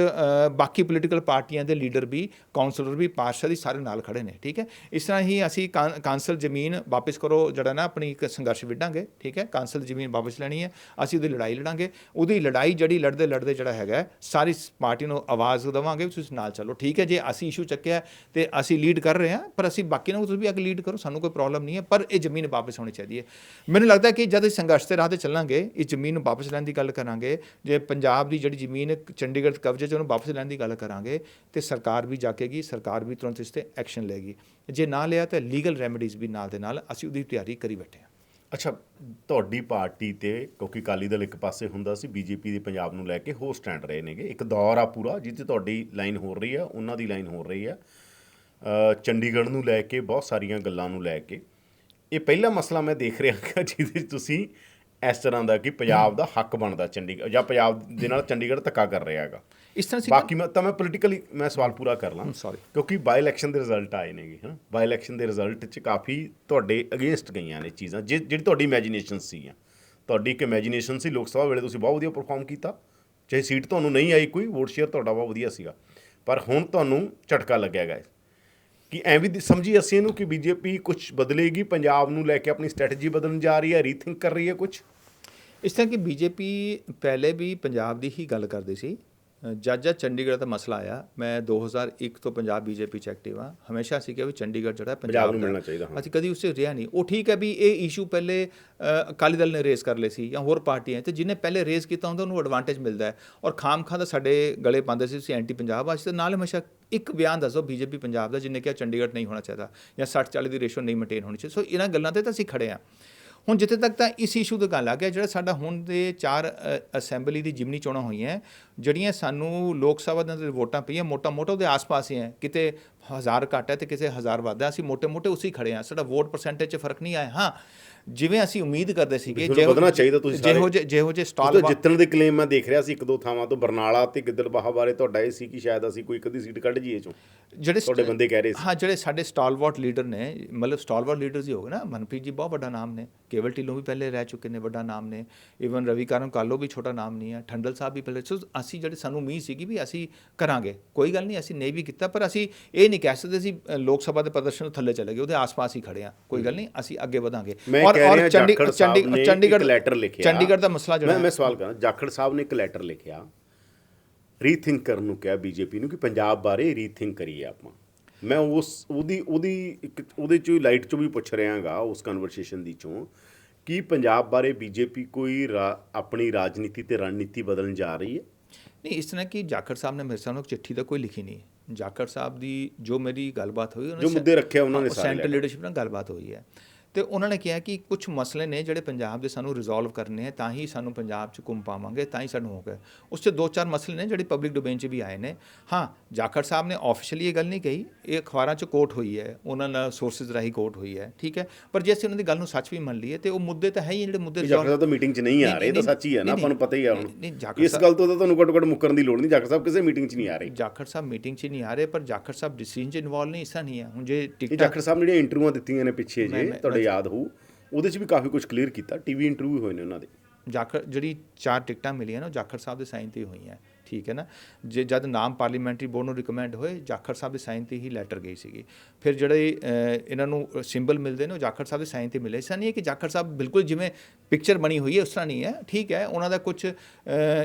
ਬਾਕੀ ਪੋਲੀਟੀਕਲ ਪਾਰਟੀਆਂ ਦੇ ਲੀਡਰ ਵੀ ਕਾਉਂਸਲਰ ਵੀ ਪਾਰਸ਼ਦ ਵੀ ਸਾਰੇ ਨਾਲ ਖੜੇ ਨੇ ਠੀਕ ਹੈ। ਇਸ ਤਰ੍ਹਾਂ ਹੀ ਅਸੀਂ ਕਾਂਸਲ ਜ਼ਮੀਨ ਵਾਪਸ ਕਰੋ ਜਿਹੜਾ ਨਾ ਆਪਣੀ ਇੱਕ ਸੰਘਰਸ਼ ਵਿੱਢਾਂਗੇ ਠੀਕ ਹੈ ਕਾਂਸਲ ਦੀ ਜ਼ਮੀਨ ਵਾਪਸ ਲੈਣੀ ਹੈ ਅਸੀਂ ਉਹਦੀ ਲੜਾਈ ਲੜਾਂਗੇ। ਉਹਦੀ ਲੜਾਈ ਜਿਹੜੀ ਲੜਦੇ ਲੜਦੇ ਜਿਹੜਾ ਹੈਗਾ ਸਾਰੀ ਪਾਰਟੀ ਨੂੰ ਆਵਾਜ਼ ਦੇਵਾਂਗੇ ਵੀ ਤੁਸੀਂ ਨਾਲ ਚੱਲੋ। ਠੀਕ ਹੈ, ਜੇ ਅਸੀਂ ਇਸ਼ੂ ਚੱਕਿਆ ਹੈ ਤੇ ਅਸੀਂ ਲੀਡ ਕਰ ਰਹੇ ਹਾਂ, ਪਰ ਅਸੀਂ ਬਾਕੀ ਨੂੰ ਤੁਸੀਂ ਵੀ ਅੱਗੇ ਲੀਡ ਕਰੋ, ਸਾਨੂੰ ਕੋਈ ਪ੍ਰੋਬਲਮ ਨਹੀਂ ਹੈ, ਪਰ ਇਹ ਜ਼ਮੀਨ ਵਾਪਸ ਹੋਣੀ ਚਾਹੀਦੀ ਹੈ। ਮੈਨੂੰ ਲੱਗਦਾ ਕਿ ਜਦ ਅਸੀਂ ਸੰਘਰਸ਼ ਦੇ ਰਾਹ ਤੇ ਚੱਲਾਂਗੇ ਇਹ ਜ਼ਮੀਨ ਨੂੰ ਵਾਪਸ ਲੈਣ ਦੀ ਗੱਲ ਕਰਾਂਗੇ, ਜੇ ਪੰਜਾਬ ਦੀ ਜਿਹੜੀ ਜ਼ਮੀਨ ਚੰਡੀਗੜ੍ਹ ਕਬਜ਼ੇ 'ਚ ਉਹਨੂੰ ਵਾਪਸ ਲੈਣ ਦੀ ਗੱਲ ਕਰਾਂਗੇ, ਤੇ ਸਰਕਾਰ ਵੀ ਜਾਕੇਗੀ, ਸਰਕਾਰ ਵੀ ਤੁਰੰਤ ਇਸ ਤੇ ਐਕਸ਼ਨ ਲਏਗੀ। ਜੇ ਨਾ ਲਿਆ ਤਾਂ ਲੀਗਲ ਰੈਮਡੀਜ਼ ਵੀ ਨਾਲ ਦੇ ਨਾਲ ਅਸੀਂ ਉਹਦੀ ਤਿਆਰੀ ਕਰੀ ਬੈਠੇ ਹਾਂ। ਅੱਛਾ, ਤੁਹਾਡੀ ਪਾਰਟੀ ਤੇ, ਕਿਉਂਕਿ ਅਕਾਲੀ ਦਲ ਇੱਕ ਪਾਸੇ ਹੁੰਦਾ ਸੀ, ਬੀਜੇਪੀ ਦੇ ਪੰਜਾਬ ਨੂੰ ਲੈ ਕੇ ਹੋ ਸਟੈਂਡ ਰਹੇ ਨੇਗੇ। ਇੱਕ ਦੌਰ ਆ ਪੂਰਾ, ਜਿੱਥੇ ਤੁਹਾਡੀ ਲਾਈਨ ਹੋ ਰਹੀ ਆ, ਉਹਨਾਂ ਦੀ ਲਾਈਨ ਹੋ ਰਹੀ ਆ। ਚੰਡੀਗੜ੍ਹ ਨੂੰ ਲੈ ਕੇ, ਬਹੁਤ ਸਾਰੀਆਂ ਗੱਲਾਂ ਨੂੰ ਲੈ ਕੇ। ਇਹ ਪਹਿਲਾ ਮਸਲਾ ਮੈਂ ਦੇਖ ਰਿਹਾ ਕਿ ਜਿਹਦੇ 'ਚ ਤੁਸੀਂ ਇਸ ਤਰ੍ਹਾਂ ਦਾ ਕਿ ਪੰਜਾਬ ਦਾ ਹੱਕ ਬਣਦਾ, ਚੰਡੀਗੜ੍ਹ ਜਾਂ ਪੰਜਾਬ ਦੇ ਨਾਲ ਚੰਡੀਗੜ੍ਹ ਧੱਕਾ ਕਰ ਰਿਹਾ ਹੈਗਾ। ਇਸ ਤਰ੍ਹਾਂ ਸੀ ਬਾਕੀ ਮੈਂ ਤਾਂ ਮੈਂ ਪੋਲੀਟੀਕਲੀ ਮੈਂ ਸਵਾਲ ਪੂਰਾ ਕਰ ਲਾਂ। sorry. ਕਿਉਂਕਿ ਬਾਈ ਇਲੈਕਸ਼ਨ ਦੇ ਰਿਜ਼ਲਟ ਆਏ ਨੇਗੇ ਹਾਂ ਬਾਈ ਇਲੈਕਸ਼ਨ ਦੇ ਰਿਜ਼ਲਟ 'ਚ ਕਾਫੀ ਤੁਹਾਡੇ ਅਗੇਂਸਟ ਗਈਆਂ ਨੇ ਚੀਜ਼ਾਂ ਜਿਹੜੀ ਤੁਹਾਡੀ ਇਮੇਜਿਨੇਸ਼ਨ ਸੀਗੀਆਂ ਤੁਹਾਡੀ ਇੱਕ ਇਮੇਜਿਨੇਸ਼ਨ ਸੀ ਲੋਕ ਸਭਾ ਵੇਲੇ ਤੁਸੀਂ ਬਹੁਤ ਵਧੀਆ ਪਰਫਾਰਮ ਕੀਤਾ। ਚਾਹੇ ਸੀਟ ਤੁਹਾਨੂੰ ਨਹੀਂ ਆਈ ਕੋਈ ਵੋਟ ਸ਼ੇਅਰ ਤੁਹਾਡਾ ਬਹੁਤ ਵਧੀਆ ਸੀਗਾ। ਪਰ ਹੁਣ ਤੁਹਾਨੂੰ ਝਟਕਾ ਲੱਗਿਆ ਗਾ ਕਿ ਐਵੇਂ ਸਮਝੀ ਅਸੀਂ ਇਹਨੂੰ ਕਿ ਬੀਜੇਪੀ ਕੁਝ ਬਦਲੇਗੀ ਪੰਜਾਬ ਨੂੰ ਲੈ ਕੇ ਆਪਣੀ ਸਟ੍ਰੈਟਜੀ ਬਦਲਣ ਜਾ ਰਹੀ ਹੈ ਰੀਥਿੰਕ ਕਰ ਰਹੀ ਹੈ ਕੁਝ ਇਸ ਤਰ੍ਹਾਂ ਕਿ ਬੀਜੇਪੀ ਪਹਿਲੇ ਵੀ ਪੰਜਾਬ ਦੀ ਹੀ ਗੱਲ ਕਰਦੀ ਸੀ। ਜਦ ਚੰਡੀਗੜ੍ਹ ਦਾ ਮਸਲਾ ਆਇਆ। ਮੈਂ 2001 ਤੋਂ ਪੰਜਾਬ ਬੀਜੇਪੀ ਚ ਐਕਟਿਵ ਹਾਂ ਹਮੇਸ਼ਾ ਸੀ ਕਿ ਵੀ ਚੰਡੀਗੜ੍ਹ ਜਿਹੜਾ ਪੰਜਾਬ ਨੂੰ ਮਿਲਣਾ ਚਾਹੀਦਾ, ਹਾਂ। ਅਸੀਂ ਕਦੀ ਉਸੇ ਰਿਹਾ ਨਹੀਂ। ਉਹ ਠੀਕ ਹੈ ਵੀ ਇਹ ਇਸ਼ੂ ਪਹਿਲੇ ਅਕਾਲੀ ਦਲ ਨੇ ਰੇਜ਼ ਕਰ ਲਏ ਸੀ ਜਾਂ ਹੋਰ ਪਾਰਟੀਆਂ ਤੇ ਜਿਹਨੇ ਪਹਿਲੇ ਰੇਜ਼ ਕੀਤਾ ਹੁੰਦਾ ਉਹਨੂੰ ਐਡਵਾਂਟੇਜ ਮਿਲਦਾ ਹੈ। ਔਰ ਖਾਮਖਾਂ ਦਾ ਸਾਡੇ ਗਲੇ ਪਾਉਂਦੇ ਸੀ ਤੁਸੀਂ ਐਂਟੀ ਪੰਜਾਬ ਅੱਜ ਤੇ ਨਾਲ ਹਮੇਸ਼ਾ ਇੱਕ ਬਿਆਨ ਦੱਸੋ ਬੀਜੇਪੀ ਪੰਜਾਬ ਦਾ ਜਿਹਨੇ ਕਿਹਾ ਚੰਡੀਗੜ੍ਹ ਨਹੀਂ ਹੋਣਾ ਚਾਹੀਦਾ ਜਾਂ 60 40 ਦੀ ਰੇਸ਼ੋ ਨਹੀਂ ਮੇਨਟੇਨ ਹੋਣੀ ਚਾਹੀਦੀ। ਸੋ ਇਹਨਾਂ ਗੱਲਾਂ ਤੇ ਤਾਂ ਅਸੀਂ ਖੜੇ ਹਾਂ। ਹੁਣ ਜਿੱਥੇ ਤੱਕ ਤਾਂ ਇਸ ਇਸ਼ੂ ਦੀ ਗੱਲ ਆ ਗਿਆ ਜਿਹੜਾ ਸਾਡਾ ਹੁਣ ਦੇ ਚਾਰ ਅਸੈਂਬਲੀ ਦੀ ਜਿਮਨੀ ਚੋਣਾਂ ਹੋਈਆਂ ਜਿਹੜੀਆਂ ਸਾਨੂੰ ਲੋਕ ਸਭਾ ਦੇ ਵੋਟਾਂ ਪਈਆਂ ਮੋਟਾ-ਮੋਟਾ ਉਹਦੇ ਆਸ-ਪਾਸ ਹੀ ਹੈ। ਕਿਤੇ ਹਜ਼ਾਰ ਘੱਟ ਹੈ ਤੇ ਕਿਸੇ ਹਜ਼ਾਰ ਵੱਧ ਅਸੀਂ ਮੋਟੇ-ਮੋਟੇ ਉਸੇ ਖੜੇ ਆ ਸਾਡਾ ਵੋਟ ਪਰਸੈਂਟੇਜ 'ਚ ਫ਼ਰਕ ਨਹੀਂ ਆਇਆ। ਹਾਂ ਜਿਵੇਂ ਅਸੀਂ ਉਮੀਦ ਕਰਦੇ ਸੀਗੇ ਜੇ ਵਧਣਾ ਚਾਹੀਦਾ ਜਿਹੋ ਜਿਹੋ ਜੇ ਸਟਾਲ ਜਿੱਤਣ ਦੇ ਕਲੇਮ ਮੈਂ ਦੇਖ ਰਿਹਾ ਸੀ ਇੱਕ ਦੋ ਥਾਵਾਂ ਤੋਂ। ਬਰਨਾਲਾ ਤੇ ਗਿੱਦੜਬਾਹਾ ਬਾਰੇ ਤੁਹਾਡਾ ਇਹ ਸੀ ਕਿ ਸ਼ਾਇਦ ਅਸੀਂ ਕੋਈ ਕਦੀ ਸੀਟ ਕੱਢ ਜੀਏ ਚੋਂ। ਜਿਹੜੇ ਤੁਹਾਡੇ ਬੰਦੇ ਕਹਿ ਰਹੇ ਸੀ। ਹਾਂ ਜਿਹੜੇ ਸਾਡੇ ਸਟਾਲਵਾਟ ਲੀਡਰ ਨੇ ਮਤਲਬ ਸਟਾਲਵਾਟ ਲੀਡਰਸ ਹੀ ਹੋਗੇ ਨਾ। ਮਨਪ੍ਰੀਤ ਜੀ ਬਹੁਤ ਵੱਡਾ ਨਾਮ ਨੇ। ਕੇਵਲ ਢਿੱਲੋਂ ਵੀ ਪਹਿਲੇ ਰਹਿ ਚੁੱਕੇ ਨੇ ਵੱਡਾ ਨਾਮ ਨੇ ਇਵਨ ਰਵੀ ਕਾਰਨ ਕਾਲੋ ਵੀ ਛੋਟਾ ਨਾਮ ਨਹੀਂ ਹੈ ਠੰਡਲ ਸਾਹਿਬ ਵੀ ਪਹਿਲੇ ਸੋ ਅਸੀਂ ਜਿਹੜੇ ਸਾਨੂੰ ਉਮੀਦ ਸੀਗੀ ਵੀ ਅਸੀਂ ਕਰਾਂਗੇ ਕੋਈ ਗੱਲ ਨਹੀਂ ਅਸੀਂ ਨਹੀਂ ਵੀ ਕੀਤਾ ਪਰ ਅਸੀਂ ਇਹ ਨਹੀਂ ਕਹਿ ਸਕਦੇ ਸੀ ਲੋਕ ਸਭਾ ਦੇ ਪ੍ਰਦਰਸ਼ਨ ਤੋਂ ਥੱਲੇ ਚਲੇ ਗਏ ਉਹਦੇ ਆਸ-ਪਾਸ ਹੀ ਖੜੇ ਆ ਕੋਈ ਗੱਲ ਨਹੀਂ ਅਸੀਂ ਅੱਗੇ ਵਧਾਂਗੇ। ਸਾਹਿਬ ਨੇ ਚੰਡੀਗੜ੍ਹ ਇੱਕ ਲੈਟਰ ਲਿਖਿਆ। ਚੰਡੀਗੜ੍ਹ ਦਾ ਮਸਲਾ ਜਿਹੜਾ ਮੈਂ ਮੈਂ ਸਵਾਲ ਕਰਾਂ ਜਾਖੜ ਸਾਹਿਬ ਨੇ ਇੱਕ ਲੈਟਰ ਲਿਖਿਆ ਰੀਥਿੰਕ ਕਰਨ ਨੂੰ ਕਿਹਾ ਬੀਜੇਪੀ ਨੂੰ ਕਿ ਪੰਜਾਬ ਬਾਰੇ ਰੀਥਿੰਕ ਕਰੀਏ ਆਪਾਂ। ਮੈਂ ਉਸ ਉਹਦੀ ਉਹਦੀ ਇੱਕ ਉਹਦੇ ਚੋਂ ਲਾਈਟ ਚੋਂ ਵੀ ਪੁੱਛ ਰਿਹਾਗਾ ਉਸ ਕਨਵਰਸੇਸ਼ਨ ਦੀ ਚੋਂ ਕਿ ਪੰਜਾਬ ਬਾਰੇ ਬੀਜੇਪੀ ਕੋਈ ਆਪਣੀ ਰਾਜਨੀਤੀ ਤੇ ਰਣਨੀਤੀ ਬਦਲਣ ਜਾ ਰਹੀ ਹੈ? ਨਹੀਂ ਇਸ ਤਰ੍ਹਾਂ ਕਿ ਜਾਖੜ ਸਾਹਿਬ ਨੇ ਮੇਰੇ ਸਾਹਮਣੇ ਚਿੱਠੀ ਤਾਂ ਕੋਈ ਲਿਖੀ ਨਹੀਂ। ਜਾਖੜ ਸਾਹਿਬ ਦੀ ਜੋ ਮੇਰੀ ਗੱਲਬਾਤ ਹੋਈ ਜੋ ਮੁੱਦੇ ਰੱਖੇ ਉਹਨਾਂ ਨੇ ਸਾਰੇ ਸੈਂਟਰਲ ਲੀਡਰਸ਼ਿਪ ਨਾਲ ਗੱਲਬਾਤ ਹੋਈ ਹੈ। ਤੇ ਉਹਨਾਂ ਨੇ ਕਿਹਾ ਕਿ ਕੁਝ ਮਸਲੇ ਨੇ ਜਿਹੜੇ ਪੰਜਾਬ ਦੇ ਸਾਨੂੰ ਰਿਜ਼ੋਲਵ ਕਰਨੇ ਆ ਤਾਂ ਹੀ ਸਾਨੂੰ ਪੰਜਾਬ 'ਚ ਘੁੰਮ ਪਾਵਾਂਗੇ ਤਾਂ ਹੀ ਸਾਨੂੰ ਹੋਗਾ ਉਸ 'ਚ ਦੋ ਚਾਰ ਮਸਲੇ ਨੇ ਜਿਹੜੇ ਪਬਲਿਕ ਡੋਮੇਨ 'ਚ ਵੀ ਆਏ ਨੇ। ਹਾਂ ਜਾਖੜ ਸਾਹਿਬ ਨੇ ਆਫੀਸ਼ੀਅਲੀ ਇਹ ਗੱਲ ਨਹੀਂ ਕਹੀ ਇਹ ਅਖਬਾਰਾਂ 'ਚ ਕੋਟ ਹੋਈ ਹੈ ਉਹਨਾਂ ਨਾਲ ਸੋਰਸਸ ਰਾਹੀਂ ਕੋਟ ਹੋਈ ਹੈ ਠੀਕ ਹੈ? ਪਰ ਜੇ ਅਸੀਂ ਉਹਨਾਂ ਦੀ ਗੱਲ ਨੂੰ ਸੱਚ ਵੀ ਮੰਨ ਲਈਏ ਤੇ ਉਹ ਮੁੱਦੇ ਤਾਂ ਹੈ ਹੀ ਜਿਹੜੇ ਮੁੱਦੇ ਜਾਖੜ ਸਾਹਿਬ ਤਾਂ ਮੀਟਿੰਗ 'ਚ ਨਹੀਂ ਆ ਰਹੇ ਇਹ ਤਾਂ ਸੱਚ ਹੀ ਹੈ ਨਾ ਆਪਾਂ ਨੂੰ ਪਤਾ ਹੀ ਆ ਹੁਣ। ਇਸ ਗੱਲ ਤੋਂ ਤਾਂ ਤੁਹਾਨੂੰ ਘੱਟੋ ਘੱਟ ਮੁੱਕਰਨ ਦੀ ਲੋੜ ਨਹੀਂ ਜਾਖੜ ਸਾਹਿਬ ਕਿਸੇ ਮੀਟਿੰਗ 'ਚ ਨਹੀਂ ਆ ਰਹੇ। ਜਾਖੜ ਸਾਹਿਬ ਮੀਟਿੰਗ 'ਚ ਨਹੀਂ ਆ ਰਹੇ ਪਰ ਜਾਖੜ ਸਾਹਿਬ ਡਿਸੀਜਨ 'ਚ ਇਨਵੋਲਵ ਨਹੀਂ ਇਸਾ ਨਹੀਂ ਹੈ ਹੁਣ ਜੇ ਟਿਕਟਾਂ ਜਾਖੜ ਸਾਹਿਬ ਨੇ ਜਿਹੜੀਆਂ ਇੰਟਰਵਿਊਆਂ ਦਿੱਤੀਆਂ ਨੇ ਪਿੱਛੇ ਜੇ ਤੁਹਾਡੇ ਯਾਦ ਹੋਊ। ਉਹਦੇ 'ਚ ਵੀ ਕਾਫੀ ਕੁਝ ਕਲੀਅਰ ਕੀਤਾ। ਟੀਵੀ ਇੰਟਰਵਿਊ ਹੋਏ ਨੇ ਉਹਨਾਂ ਦੇ। ਜਾਖੜ ਜਿਹੜੀ ਚਾਰ ਟਿਕਟਾਂ ਮਿਲੀਆਂ ਨਾ, ਉਹ ਜਾਖੜ ਸਾਹਿਬ ਦੇ ਸਾਈਨ ਤੇ ਹੋਈਆਂ। ਠੀਕ ਹੈ ਨਾ? ਜੇ ਜਦ ਨਾਮ ਪਾਰਲੀਮੈਂਟਰੀ ਬੋਰਡ ਨੂੰ ਰਿਕਮੈਂਡ ਹੋਏ ਜਾਖੜ ਸਾਹਿਬ ਦੇ ਸਾਈਨ ਤੇ ਹੀ ਲੈਟਰ ਗਈ ਸੀਗੀ। ਫਿਰ ਜਿਹੜੇ ਇਹਨਾਂ ਨੂੰ ਸਿੰਬਲ ਮਿਲਦੇ ਨੇ ਉਹ ਜਾਖੜ ਸਾਹਿਬ ਦੇ ਸਾਈਨ ਤੇ ਮਿਲੇ। ਇਸ ਨਹੀਂ ਹੈ ਕਿ ਜਾਖੜ ਸਾਹਿਬ ਬਿਲਕੁਲ ਜਿਵੇਂ ਪਿਕਚਰ ਬਣੀ ਹੋਈ ਹੈ ਉਸ ਤਰ੍ਹਾਂ ਨਹੀਂ ਹੈ। ਠੀਕ ਹੈ ਉਹਨਾਂ ਦਾ ਕੁਝ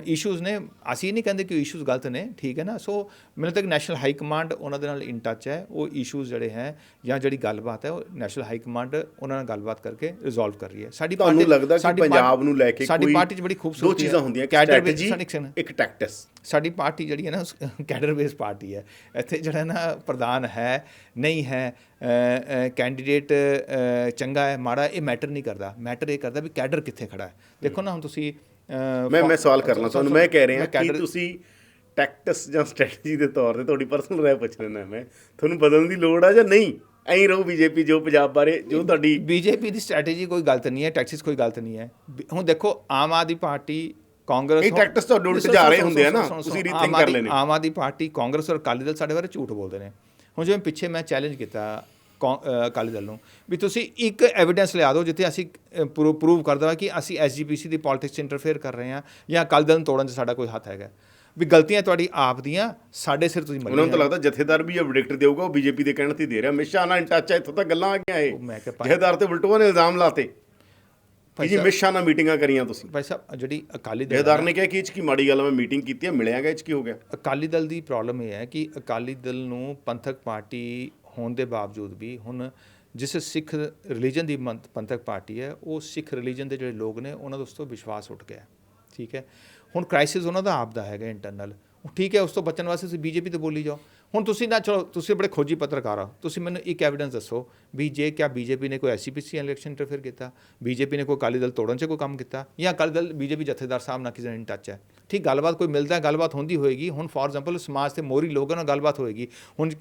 ਇਸ਼ੂਜ਼ ਨੇ। ਅਸੀਂ ਨਹੀਂ ਕਹਿੰਦੇ ਕਿ ਇਸ਼ੂਜ਼ ਗਲਤ ਨੇ ਠੀਕ ਹੈ ਨਾ? ਸੋ ਮੈਨੂੰ ਤੱਕ ਨੈਸ਼ਨਲ ਹਾਈ ਕਮਾਂਡ ਉਹਨਾਂ ਦੇ ਨਾਲ ਇਨ ਟੱਚ ਹੈ। ਉਹ ਇਸ਼ੂਜ਼ ਜਿਹੜੇ ਹੈ ਜਾਂ ਜਿਹੜੀ ਗੱਲਬਾਤ ਹੈ ਉਹ ਨੈਸ਼ਨਲ ਹਾਈ ਕਮਾਂਡ ਉਹਨਾਂ ਨਾਲ ਗੱਲਬਾਤ ਕਰਕੇ ਰਿਜ਼ੋਲਵ ਕਰ ਰਹੀ ਹੈ। ਸਾਡੀ ਪਾਰਟੀ- ਲੱਗਦਾ ਕਿ ਸਾਡੀ ਪੰਜਾਬ ਨੂੰ ਲੈ ਕੇ ਸਾਡੀ ਕੋਈ ਪਾਰਟੀ 'ਚ ਬੜੀ ਦੋ ਖੂਬਸੂਰਤੀ ਚੀਜ਼ਾਂ ਹੁੰਦੀਆਂ ਇੱਕ ਸਟ੍ਰੈਟਜੀ ਸਾਡੀ ਇੱਕ ਟੈਕਟਿਸ ਸਾਡੀ ਪਾਰਟੀ ਜਿਹੜੀ ਹੈ ਨਾ ਕੈਡਰ ਬੇਸ ਪਾਰਟੀ ਹੈ। ਇੱਥੇ ਜਿਹੜਾ ਨਾ ਪ੍ਰਧਾਨ ਹੈ ਨਹੀਂ ਹੈ ਕੈਂਡੀਡੇਟ ਚੰਗਾ ਹੈ ਮਾੜਾ ਇਹ ਮੈਟਰ ਨਹੀਂ ਕਰਦਾ। ਮੈਟਰ ਇਹ ਕਰਦਾ ਵੀ ਕੈਡਰ ਕਿੱਥੇ ਖੜਾ ਹੈ। ਦੇਖੋ ਨਾ ਹੁਣ ਤੁਸੀਂ ਮੈਂ ਮੈਂ ਸਵਾਲ ਕਰਨਾ ਤੁਹਾਨੂੰ। ਮੈਂ ਕਹਿ ਰਿਹਾ ਕਿ ਤੁਸੀਂ ਟੈਕਟਿਸ ਜਾਂ ਸਟ੍ਰੈਟਜੀ ਦੇ ਤੌਰ ਤੇ ਤੁਹਾਡੀ ਪਰਸਨਲ ਰਾਏ ਪੁੱਛ ਲੈਣਾ ਮੈਂ। ਤੁਹਾਨੂੰ ਬਦਲਣ ਦੀ ਲੋੜ ਆ ਜਾਂ ਨਹੀਂ? ਐਂ ਰਹੋ ਬੀਜੇਪੀ ਜੋ ਪੰਜਾਬ ਬਾਰੇ ਜੋ ਤੁਹਾਡੀ ਬੀਜੇਪੀ ਦੀ ਸਟ੍ਰੈਟੇਜੀ ਕੋਈ ਗਲਤ ਨਹੀਂ ਹੈ ਟੈਕਸਿਸ ਕੋਈ ਗਲਤ ਨਹੀਂ ਹੈ। ਹੁਣ ਦੇਖੋ ਆਮ ਆਦਮੀ ਪਾਰਟੀ ਕਾਂਗਰਸ ਇਹ tactics ਤੁਹਾਡੇ ਉਲਟ ਜਾ ਰਹੇ ਹੁੰਦੇ ਆ ਨਾ, ਤੁਸੀਂ ਆਮ ਕਰ ਲੈਣੇ। ਆਮ ਆਦਮੀ ਪਾਰਟੀ ਕਾਂਗਰਸ ਔਰ ਅਕਾਲੀ ਦਲ ਸਾਡੇ ਬਾਰੇ ਝੂਠ ਬੋਲਦੇ ਨੇ। ਹੁਣ ਜਿਵੇਂ ਪਿੱਛੇ ਮੈਂ ਚੈਲੰਜ ਕੀਤਾ ਅਕਾਲੀ ਦਲ ਨੂੰ ਵੀ ਤੁਸੀਂ ਇੱਕ ਐਵੀਡੈਂਸ ਲਿਆ ਦਿਓ ਜਿੱਥੇ ਅਸੀਂ ਪ੍ਰੂਵ ਕਰ ਦਵਾਂ ਕਿ ਅਸੀਂ ਐਸਜੀਪੀਸੀ ਦੀ ਪੋਲਿਟਿਕਸ 'ਚ ਇੰਟਰਫੇਅਰ ਕਰ ਰਹੇ ਹਾਂ ਜਾਂ ਅਕਾਲੀ ਦਲ ਨੂੰ ਤੋੜਨ 'ਚ ਸਾਡਾ ਕੋਈ ਹੱਥ ਹੈਗਾ। ਵੀ ਗਲਤੀਆਂ ਤੁਹਾਡੀ ਆਪ ਦੀਆਂ ਸਾਡੇ ਸਿਰ ਤੁਸੀਂ ਉਹਨਾਂ ਨੂੰ ਤਾਂ ਲੱਗਦਾ ਜਥੇਦਾਰ ਵੀ ਇਹ ਵਿਡਿਕਟ ਦੇਊਗਾ ਉਹ ਬੀਜੇਪੀ ਦੇ ਕਹਿਣ ਤੇ ਦੇ ਰਿਹਾ। ਹਮੇਸ਼ਾ ਨਾਲ ਟੱਚ ਹੈ ਇੱਥੋਂ ਤੱਕ ਗੱਲਾਂ ਆ ਗਈਆਂ ਇਹ। ਜਥੇਦਾਰ ਤੇ ਉਲਟੂਆਂ ਨੇ ਇਲਜ਼ਾਮ ਲਾਤੇ। ਕਿ ਜੀ ਹਮੇਸ਼ਾ ਨਾਲ ਮੀਟਿੰਗਾਂ ਕਰੀਆਂ ਤੁਸੀਂ। ਭਾਈ ਸਾਹਿਬ ਜਿਹੜੀ ਅਕਾਲੀ ਦਲ ਜਥੇਦਾਰ ਨੇ ਕਿਹਾ ਕਿ ਇਹ 'ਚ ਕੀ ਮਾੜੀ ਗੱਲ ਮੈਂ ਮੀਟਿੰਗ ਕੀਤੀ ਹੈ ਮਿਲਿਆਗਾ ਇਹ 'ਚ ਕੀ ਹੋ ਗਿਆ? ਅਕਾਲੀ ਦਲ ਦੀ ਪ੍ਰੋਬਲਮ ਇਹ ਹੈ ਕਿ ਅਕਾਲੀ ਦਲ ਨੂੰ ਪੰਥਕ ਪਾਰਟੀ ਹੋਣ ਦੇ ਬਾਵਜੂਦ ਵੀ ਹੁਣ ਜਿਸ ਸਿੱਖ ਰਿਲੀਜਨ ਦੀ ਪੰਥਕ ਪਾਰਟੀ ਹੈ ਉਹ ਸਿੱਖ ਰਿਲੀਜਨ ਦੇ ਜਿਹੜੇ ਲੋਕ ਨੇ ਉਹਨਾਂ ਦਾ ਉਸ ਤੋਂ ਵਿਸ਼ਵਾਸ ਉੱਠ ਗਿਆ ਠੀਕ ਹੈ? ਹੁਣ ਕ੍ਰਾਈਸਿਸ ਉਹਨਾਂ ਦਾ ਆਪ ਦਾ ਹੈਗਾ ਇੰਟਰਨਲ ਠੀਕ ਹੈ ਉਸ ਤੋਂ ਬਚਣ ਵਾਸਤੇ ਤੁਸੀਂ ਬੀਜੇਪੀ ਤੇ ਬੋਲੀ ਜਾਓ। ਹੁਣ ਤੁਸੀਂ ਨਾ ਚਲੋ ਤੁਸੀਂ ਬੜੇ ਖੋਜੀ ਪੱਤਰਕਾਰ ਹੋ। ਤੁਸੀਂ ਮੈਨੂੰ ਇੱਕ ਐਵੀਡੈਂਸ ਦੱਸੋ ਵੀ ਜੇ ਕਿਆ ਬੀਜੇਪੀ ਨੇ ਕੋਈ ਐਸਸੀਪੀਸੀ ਇਲੈਕਸ਼ਨ ਇੰਟਰਫੇਅਰ ਕੀਤਾ ਬੀਜੇਪੀ ਨੇ ਕੋਈ ਅਕਾਲੀ ਦਲ ਤੋੜਨ 'ਚ ਕੋਈ ਕੰਮ ਕੀਤਾ ਜਾਂ ਅਕਾਲੀ ਦਲ ਬੀਜੇਪੀ ਜਥੇਦਾਰ ਸਾਹਿਬ ਨਾਲ ਕਿਸੇ ਨਾਲ ਟੱਚ ਹੈ? ਠੀਕ ਗੱਲਬਾਤ ਕੋਈ ਮਿਲਦਾ ਗੱਲਬਾਤ ਹੁੰਦੀ ਹੋਏਗੀ। ਹੁਣ ਫੋਰ ਐਗਜ਼ਾਮਪਲ ਸਮਾਜ ਤੇ ਮੋਰੀ ਲੋਕਾਂ ਨਾਲ ਗੱਲਬਾਤ ਹੋਏਗੀ। ਹੁਣ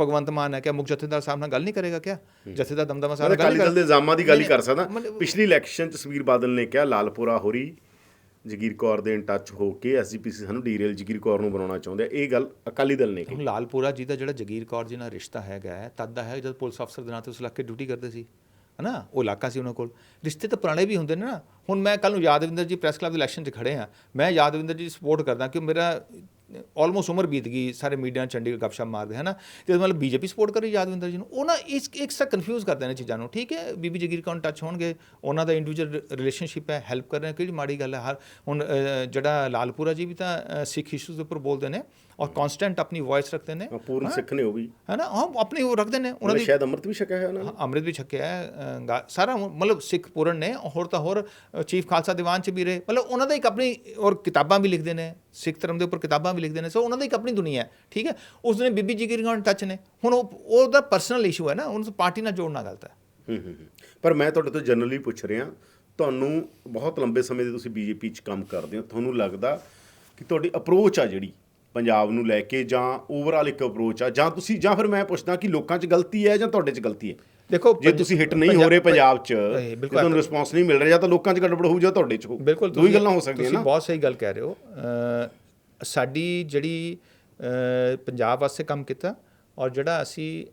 ਭਗਵੰਤ ਮਾਨ ਹੈ ਕਿ ਮੁੱਖ ਜਥੇਦਾਰ ਸਾਹਿਬ ਨਾਲ ਗੱਲ ਨਹੀਂ ਕਰੇਗਾ ਕਿਆ? ਜਥੇਦਾਰ ਦਮਦਮਾ ਸਾਹਿਬ ਨਾਲ ਗੱਲ ਅਕਾਲੀ ਨਹੀਂ ਦਲ ਦੇ ਇਲਜ਼ਾਮਾਂ ਦੀ ਗੱਲ ਹੀ ਕਰ ਸਕਦਾ। ਪਿਛਲੀ ਇਲੈਕਸ਼ਨ ਚ ਸੁਖਬੀਰ ਬਾਦਲ ਨੇ ਕਿਹਾ ਲਾਲਪੁਰਾ ਹੋਰੀ ਜਗੀਰ ਕੌਰ ਦੇ ਇਨ ਟੱਚ ਹੋ ਕੇ ਐਸਜੀਪੀਸੀ ਸਾਨੂੰ ਡੀਰੇਲ ਜਗੀਰ ਕੌਰ ਨੂੰ ਬਣਾਉਣਾ ਚਾਹੁੰਦੇ ਆ। ਇਹ ਗੱਲ ਅਕਾਲੀ ਦਲ ਨੇ ਹੁਣ ਲਾਲਪੁਰਾ ਜੀ ਦਾ ਜਿਹੜਾ ਜਗੀਰ ਕੌਰ ਜੀ ਨਾਲ ਰਿਸ਼ਤਾ ਹੈਗਾ ਹੈ, ਤਦ ਦਾ ਹੈ ਜਦ ਪੁਲਿਸ ਅਫਸਰ ਦੇ ਨਾਂ ਤੇ ਉਸ ਇਲਾਕੇ ਡਿਊਟੀ ਕਰਦੇ ਸੀ ਹਨਾ? ਉਹ ਇਲਾਕਾ ਸੀ ਉਹਨਾਂ ਕੋਲ। ਰਿਸ਼ਤੇ ਤਾਂ ਪੁਰਾਣੇ ਵੀ ਹੁੰਦੇ ਨੇ ਨਾ। ਹੁਣ ਮੈਂ ਕੱਲ ਨੂੰ ਯਾਦਵਿੰਦਰ ਜੀ ਪ੍ਰੈਸ ਕਲੱਬ ਦੇ ਇਲੈਕਸ਼ਨ 'ਚ ਖੜੇ ਆ ਮੈਂ ਯਾਦਵਿੰਦਰ ਜੀ ਸਪੋਰਟ ਕਰਦਾ ਕਿ ਮੇਰਾ ਆਲਮੋਸਟ ਉਮਰ ਬੀਤ ਗਈ, ਸਾਰੇ ਮੀਡੀਆ ਚੰਡੀਗੜ੍ਹ ਗੱਪਸ਼ਪ ਮਾਰਦੇ ਹੈ ਨਾ ਤੇ ਮਤਲਬ ਬੀਜੇਪੀ ਸਪੋਰਟ ਕਰੀ ਯਾਦਵਿੰਦਰ ਜੀ ਨੂੰ। ਉਹ ਨਾ ਇਸ, ਇੱਕ ਸਾ ਕਨਫਿਊਜ਼ ਕਰਦੇ ਨੇ ਚੀਜ਼ਾਂ ਨੂੰ, ਠੀਕ ਹੈ? ਬੀਬੀ ਜਗੀਰ ਕੌਰ ਟੱਚ ਹੋਣਗੇ, ਉਹਨਾਂ ਦਾ ਇੰਡੀਵਿਜੂਅਲ ਰਿਲੇਸ਼ਨਸ਼ਿਪ ਹੈ ਹੈਲਪ ਕਰ ਰਹੇ ਕਿਹੜੀ ਮਾੜੀ ਗੱਲ ਹੈ, ਹਰ, ਹੁਣ ਜਿਹੜਾ ਲਾਲਪੁਰਾ ਜੀ ਵੀ ਤਾਂ ਸਿੱਖ ਇਸ਼ੂਜ਼ ਦੇ ਉੱਪਰ ਬੋਲਦੇ ਨੇ ਔਰ ਕਨਸਟੈਂਟ ਆਪਣੀ ਵੌਇਸ ਰੱਖਦੇ ਨੇ ਪੂਰਨ ਸਿੱਖ ਨੇ ਉਹ ਵੀ ਹੈ ਨਾ ਹਾਂ ਆਪਣੀ ਉਹ ਰੱਖਦੇ ਨੇ ਉਹਨਾਂ ਦੀ ਸ਼ਾਇਦ ਅੰਮ੍ਰਿਤ ਵੀ ਛਕਿਆ ਹੈ ਉਹਨਾਂ ਨੇ ਅੰਮ੍ਰਿਤ ਵੀ ਛਕਿਆ ਹੈ ਸਾਰਾ ਮਤਲਬ ਸਿੱਖ ਪੂਰਨ ਨੇ ਹੋਰ ਤਾਂ ਹੋਰ ਚੀਫ ਖਾਲਸਾ ਦੀਵਾਨ ਚ ਵੀ ਰਹੇ ਮਤਲਬ ਉਹਨਾਂ ਦਾ ਇੱਕ ਆਪਣੀ ਔਰ ਕਿਤਾਬਾਂ ਵੀ ਲਿਖਦੇ ਨੇ ਸਿੱਖ ਧਰਮ ਦੇ ਉੱਪਰ ਕਿਤਾਬਾਂ ਵੀ ਲਿਖਦੇ ਨੇ ਸੋ ਉਹਨਾਂ ਦੀ ਇੱਕ ਆਪਣੀ ਦੁਨੀਆ ਹੈ ਠੀਕ ਹੈ ਉਸ ਨੇ ਬੀਬੀ ਜੀ ਗਿਰ ਟੱਚ ਨੇ ਹੁਣ ਉਹ ਉਹਦਾ ਪਰਸਨਲ ਇਸ਼ੂ ਹੈ ਨਾ ਉਹਨੂੰ ਪਾਰਟੀ ਨਾਲ ਜੋੜਨਾ ਗਲਤ ਹੂੰ। ਪਰ ਮੈਂ ਤੁਹਾਡੇ ਤੋਂ ਜਨਰਲੀ ਪੁੱਛ ਰਿਹਾ ਤੁਹਾਨੂੰ ਬਹੁਤ ਲੰਬੇ ਸਮੇਂ ਦੇ ਤੁਸੀਂ ਬੀਜੇਪੀ 'ਚ ਕੰਮ ਕਰਦੇ ਹੋ ਤੁਹਾਨੂੰ ਲੱਗਦਾ ਕਿ ਤੁਹਾਡੀ ਅਪਰੋਚ ਆ ਜਿਹੜੀ ਪੰਜਾਬ ਨੂੰ ਲੈ ਕੇ ਜਾਂ ਓਵਰਆਲ ਇੱਕ ਅਪਰੋਚ ਆ? ਜਾਂ ਤੁਸੀਂ ਜਾਂ ਫਿਰ ਮੈਂ ਪੁੱਛਦਾ ਕਿ ਲੋਕਾਂ 'ਚ ਗਲਤੀ ਹੈ ਜਾਂ ਤੁਹਾਡੇ 'ਚ ਗਲਤੀ ਹੈ? ਦੇਖੋ ਜੇ ਤੁਸੀਂ ਹਿੱਟ ਨਹੀਂ ਹੋ ਰਹੇ ਪੰਜਾਬ 'ਚ ਤੁਹਾਨੂੰ ਰਿਸਪੌਂਸ ਨਹੀਂ ਮਿਲ ਰਿਹਾ ਜਾਂ ਤਾਂ ਲੋਕਾਂ 'ਚ ਗੜਬੜ ਹੋਊ ਜਾਂ ਤੁਹਾਡੇ 'ਚ ਹੋਊ? ਬਿਲਕੁਲ ਦੋ ਹੀ ਤੁਸੀਂ- ਗੱਲਾਂ ਹੋ ਸਕਦੀਆਂ ਤੁਸੀਂ ਬਹੁਤ ਸਹੀ ਗੱਲ ਕਹਿ ਰਹੇ ਹੋ। ਸਾਡੀ ਜਿਹੜੀ ਪੰਜਾਬ ਵਾਸਤੇ ਕੰਮ ਕੀਤਾ ਔਰ ਜਿਹੜਾ ਅਸੀਂ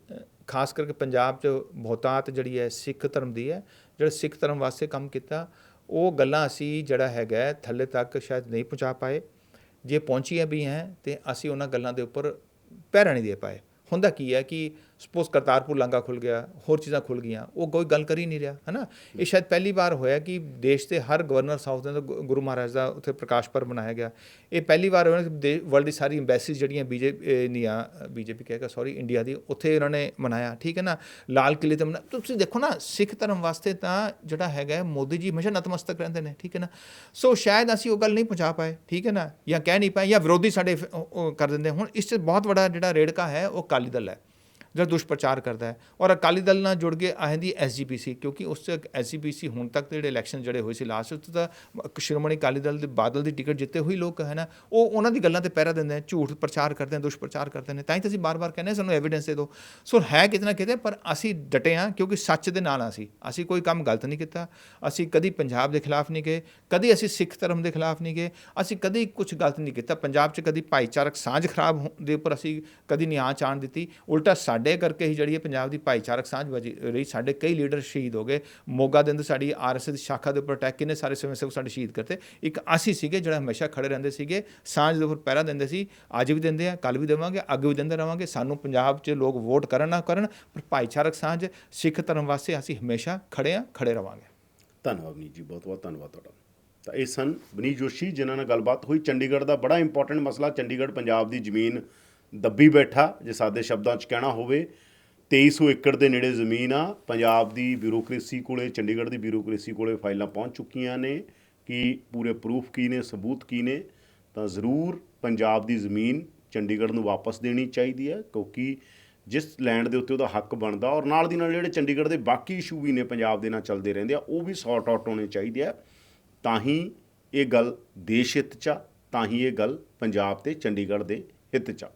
ਖਾਸ ਕਰਕੇ ਪੰਜਾਬ 'ਚ ਬਹੁਤਾਤ ਜਿਹੜੀ ਹੈ ਸਿੱਖ ਧਰਮ ਦੀ ਹੈ ਜਿਹੜਾ ਸਿੱਖ ਧਰਮ ਵਾਸਤੇ ਕੰਮ ਕੀਤਾ ਉਹ ਗੱਲਾਂ ਅਸੀਂ ਜਿਹੜਾ ਹੈਗਾ ਥੱਲੇ ਤੱਕ ਸ਼ਾਇਦ ਨਹੀਂ ਪਹੁੰਚਾ ਪਾਏ। ਜੇ ਪਹੁੰਚੀਆਂ ਵੀ ਹੈ ਤੇ ਅਸੀਂ ਉਹਨਾਂ ਗੱਲਾਂ ਦੇ ਉੱਪਰ ਪਹਿਰਾ ਨਹੀਂ ਦੇ ਪਾਏ। ਹੁੰਦਾ ਕੀ ਹੈ ਕਿ ਸਪੋਜ਼ ਕਰਤਾਰਪੁਰ ਲਾਂਗਾ ਖੁੱਲ ਗਿਆ ਹੋਰ ਚੀਜ਼ਾਂ ਖੁੱਲ ਗਈਆਂ ਉਹ ਕੋਈ ਗੱਲ ਕਰ ਹੀ ਨਹੀਂ ਰਿਹਾ ਹੈ ਨਾ ਇਹ ਸ਼ਾਇਦ ਪਹਿਲੀ ਵਾਰ ਹੋਇਆ ਕਿ ਦੇਸ਼ ਦੇ ਹਰ ਗਵਰਨਰ ਸਾਊਥ ਦੇ ਗੁ- ਗੁਰੂ ਮਹਾਰਾਜ ਦਾ ਉੱਥੇ ਪ੍ਰਕਾਸ਼ ਪਰਬ ਮਨਾਇਆ ਗਿਆ ਇਹ ਪਹਿਲੀ ਵਾਰ ਹੋਇਆ ਕਿ ਵਰਲਡ ਦੀ ਸਾਰੀ ਐਮਬੈਸੀਜ਼ ਜਿਹੜੀਆਂ ਬੀਜੇਪੀ ਨਹੀਂ ਆ ਬੀਜੇਪੀ ਕਹੇਗਾ ਸੌਰੀ ਇੰਡੀਆ ਦੀ ਉੱਥੇ ਉਹਨਾਂ ਨੇ ਮਨਾਇਆ ਠੀਕ ਹੈ ਨਾ ਲਾਲ ਕਿਲੇ ਤੇ ਮਨਾ ਤੁਸੀਂ ਦੇਖੋ ਨਾ ਸਿੱਖ ਧਰਮ ਵਾਸਤੇ ਤਾਂ ਜਿਹੜਾ ਹੈਗਾ ਮੋਦੀ ਜੀ ਹਮੇਸ਼ਾ ਨਤਮਸਤਕ ਰਹਿੰਦੇ ਨੇ ਠੀਕ ਹੈ ਨਾ ਸੋ ਸ਼ਾਇਦ ਅਸੀਂ ਉਹ ਗੱਲ ਨਹੀਂ ਪਹੁੰਚਾ ਪਾਏ ਠੀਕ ਹੈ ਨਾ ਜਾਂ ਕਹਿ ਨਹੀਂ ਪਾਏ ਜਾਂ ਵਿਰੋਧੀ ਸਾਡੇ ਕਰ ਦਿੰਦੇ ਹੁਣ ਇਸ 'ਚ ਬਹੁਤ ਵੱਡਾ ਜਿਹੜਾ ਰੇੜਕਾ ਹੈ ਉਹ ਅਕਾਲੀ ਦਲ ਹੈ ਜਿਹੜਾ ਦੁਸ਼ਪ੍ਰਚਾਰ ਕਰਦਾ ਹੈ। ਔਰ ਅਕਾਲੀ ਦਲ ਨਾਲ ਜੁੜ ਕੇ ਆਹੰਦੀ ਐਸਜੀਪੀਸੀ ਕਿਉਂਕਿ ਉਸ ਚ ਐਸਜੀਪੀਸੀ ਹੁਣ ਤੱਕ ਦੇ ਜਿਹੜੇ ਇਲੈਕਸ਼ਨ ਜਿਹੜੇ ਹੋਏ ਸੀ ਲਾਸਟ ਵਿੱਚ ਤਾਂ ਸ਼੍ਰੋਮਣੀ ਅਕਾਲੀ ਦਲ ਦੇ ਬਾਦਲ ਦੀ ਟਿਕਟ ਜਿੱਤੇ ਹੋਈ ਲੋਕ ਹੈ ਨਾ ਉਹ ਉਹਨਾਂ ਦੀ ਗੱਲਾਂ ਤੇ ਪਹਿਰਾ ਦਿੰਦੇ ਨੇ ਝੂਠ ਪ੍ਰਚਾਰ ਕਰਦੇ ਨੇ ਦੁਸ਼ਪ੍ਰਚਾਰ ਕਰਦੇ ਨੇ ਤਾਂ ਹੀ ਤਾਂ ਅਸੀਂ ਬਾਰ-ਬਾਰ ਕਹਿੰਦੇ ਹਾਂ, ਸਾਨੂੰ ਐਵੀਡੈਂਸ ਦੇ ਦਿਓ। ਸੋ ਹੈ ਕਿਤਨਾ ਕਿਤੇ ਪਰ ਅਸੀਂ ਡਟੇ ਹਾਂ ਕਿਉਂਕਿ ਸੱਚ ਦੇ ਨਾਲ ਹਾਂ ਅਸੀਂ। ਅਸੀਂ ਕੋਈ ਕੰਮ ਗਲਤ ਨਹੀਂ ਕੀਤਾ। ਅਸੀਂ ਕਦੀ ਪੰਜਾਬ ਦੇ ਖਿਲਾਫ ਨਹੀਂ ਗਏ ਕਦੀ ਅਸੀਂ ਸਿੱਖ ਧਰਮ ਦੇ ਖਿਲਾਫ ਨਹੀਂ ਗਏ ਅਸੀਂ ਕਦੀ ਕੁਝ ਗਲਤ ਨਹੀਂ ਕੀਤਾ। ਪੰਜਾਬ 'ਚ ਕਦੀ ਭਾਈਚਾਰਕ ਸਾਂਝ ਖਰਾਬ ਹੋ- ਦੇ ਉੱਪਰ ਅਸੀਂ ਕਦੀ ਨਹੀਂ ਆਂਚ ਆਣ ਦਿੱਤੀ। ਉਲਟਾ ਸਾਡੇ ਕਰਕੇ ਹੀ ਜਿਹੜੀ ਹੈ ਪੰਜਾਬ ਦੀ ਭਾਈਚਾਰਕ ਸਾਂਝ ਵਜੀ ਰਹੀ, ਸਾਡੇ ਕਈ ਲੀਡਰ ਸ਼ਹੀਦ ਹੋ ਗਏ। ਮੋਗਾ ਦੇ ਅੰਦਰ ਸਾਡੀ ਆਰਐਸਐਸ ਦੀ ਸ਼ਾਖਾ ਦੇ ਉੱਪਰ ਅਟੈਕ ਕਿੰਨੇ ਸਾਰੇ ਸਮੇਂ ਸੇਵਕ ਸਾਡੇ ਸ਼ਹੀਦ ਕਰਤੇ। ਇੱਕ ਅਸੀਂ ਸੀਗੇ ਜਿਹੜਾ ਹਮੇਸ਼ਾ ਖੜੇ ਰਹਿੰਦੇ ਸੀਗੇ, ਸਾਂਝ ਦੇ ਉੱਪਰ ਪਹਿਰਾ ਦਿੰਦੇ ਸੀ, ਅੱਜ ਵੀ ਦਿੰਦੇ ਆ ਕੱਲ ਵੀ ਦੇਵਾਂਗੇ, ਅੱਗੇ ਵੀ ਦਿੰਦੇ ਰਵਾਂਗੇ ਸਾਨੂੰ ਪੰਜਾਬ 'ਚ ਲੋਕ ਵੋਟ ਕਰਨ ਨਾ ਕਰਨ, ਪਰ ਭਾਈਚਾਰਕ ਸਾਂਝ, ਸਿੱਖ ਧਰਮ ਵਾਸਤੇ ਅਸੀਂ ਹਮੇਸ਼ਾ ਖੜੇ ਆ, ਖੜੇ ਰਵਾਂਗੇ ਧੰਨਵਾਦ ਬਨੀ ਜੀ, ਬਹੁਤ ਬਹੁਤ ਧੰਨਵਾਦ ਤੁਹਾਡਾ। ਤਾਂ ਇਹ ਸਨ ਬਨੀ ਜੋਸ਼ੀ, ਜਿਨ੍ਹਾਂ ਨਾਲ ਗੱਲਬਾਤ ਹੋਈ। ਚੰਡੀਗੜ੍ਹ ਦਾ ਬੜਾ ਇੰਪੋਰਟੈਂਟ ਮਸਲਾ, ਚੰਡੀਗੜ੍ਹ ਪੰਜਾਬ ਦੀ ਜ਼ਮੀਨ ਦੱਬੀ ਬੈਠਾ, ਜੇ ਸਾਦੇ ਸ਼ਬਦਾਂ 'ਚ ਕਹਿਣਾ ਹੋਵੇ 2300 ਏਕੜ ਦੇ ਨੇੜੇ ਜ਼ਮੀਨ ਆ, ਪੰਜਾਬ ਦੀ ਬਿਊਰੋਕ੍ਰੇਸੀ ਕੋਲੇ, ਚੰਡੀਗੜ੍ਹ ਦੀ ਬਿਊਰੋਕ੍ਰੇਸੀ ਕੋਲੇ ਫਾਈਲਾਂ ਪਹੁੰਚ ਚੁੱਕੀਆਂ ਨੇ, ਕਿ ਪੂਰੇ ਪ੍ਰੂਫ ਕੀ ਨੇ, ਸਬੂਤ ਕੀ ਨੇ, ਤਾਂ ਜ਼ਰੂਰ ਪੰਜਾਬ ਦੀ ਜ਼ਮੀਨ ਚੰਡੀਗੜ੍ਹ ਨੂੰ ਵਾਪਸ ਦੇਣੀ ਚਾਹੀਦੀ ਹੈ, ਕਿਉਂਕਿ ਜਿਸ ਲੈਂਡ ਦੇ ਉੱਤੇ ਉਹਦਾ ਹੱਕ ਬਣਦਾ, ਔਰ ਨਾਲ ਦੀ ਨਾਲ ਜਿਹੜੇ ਚੰਡੀਗੜ੍ਹ ਦੇ ਬਾਕੀ ਇਸ਼ੂ ਵੀ ਨੇ ਪੰਜਾਬ ਦੇ ਨਾਲ ਚੱਲਦੇ ਰਹਿੰਦੇ ਆ, ਉਹ ਵੀ ਸੌਰਟ ਆਊਟ ਹੋਣੇ ਚਾਹੀਦੇ ਆ। ਤਾਂ ਹੀ ਇਹ ਗੱਲ ਦੇਸ਼ ਹਿੱਤ ਚ ਆ, ਤਾਂ ਹੀ ਇਹ ਗੱਲ ਪੰਜਾਬ ਤੇ ਚੰਡੀਗੜ੍ਹ ਦੇ ਹਿੱਤ ਚ ਆ।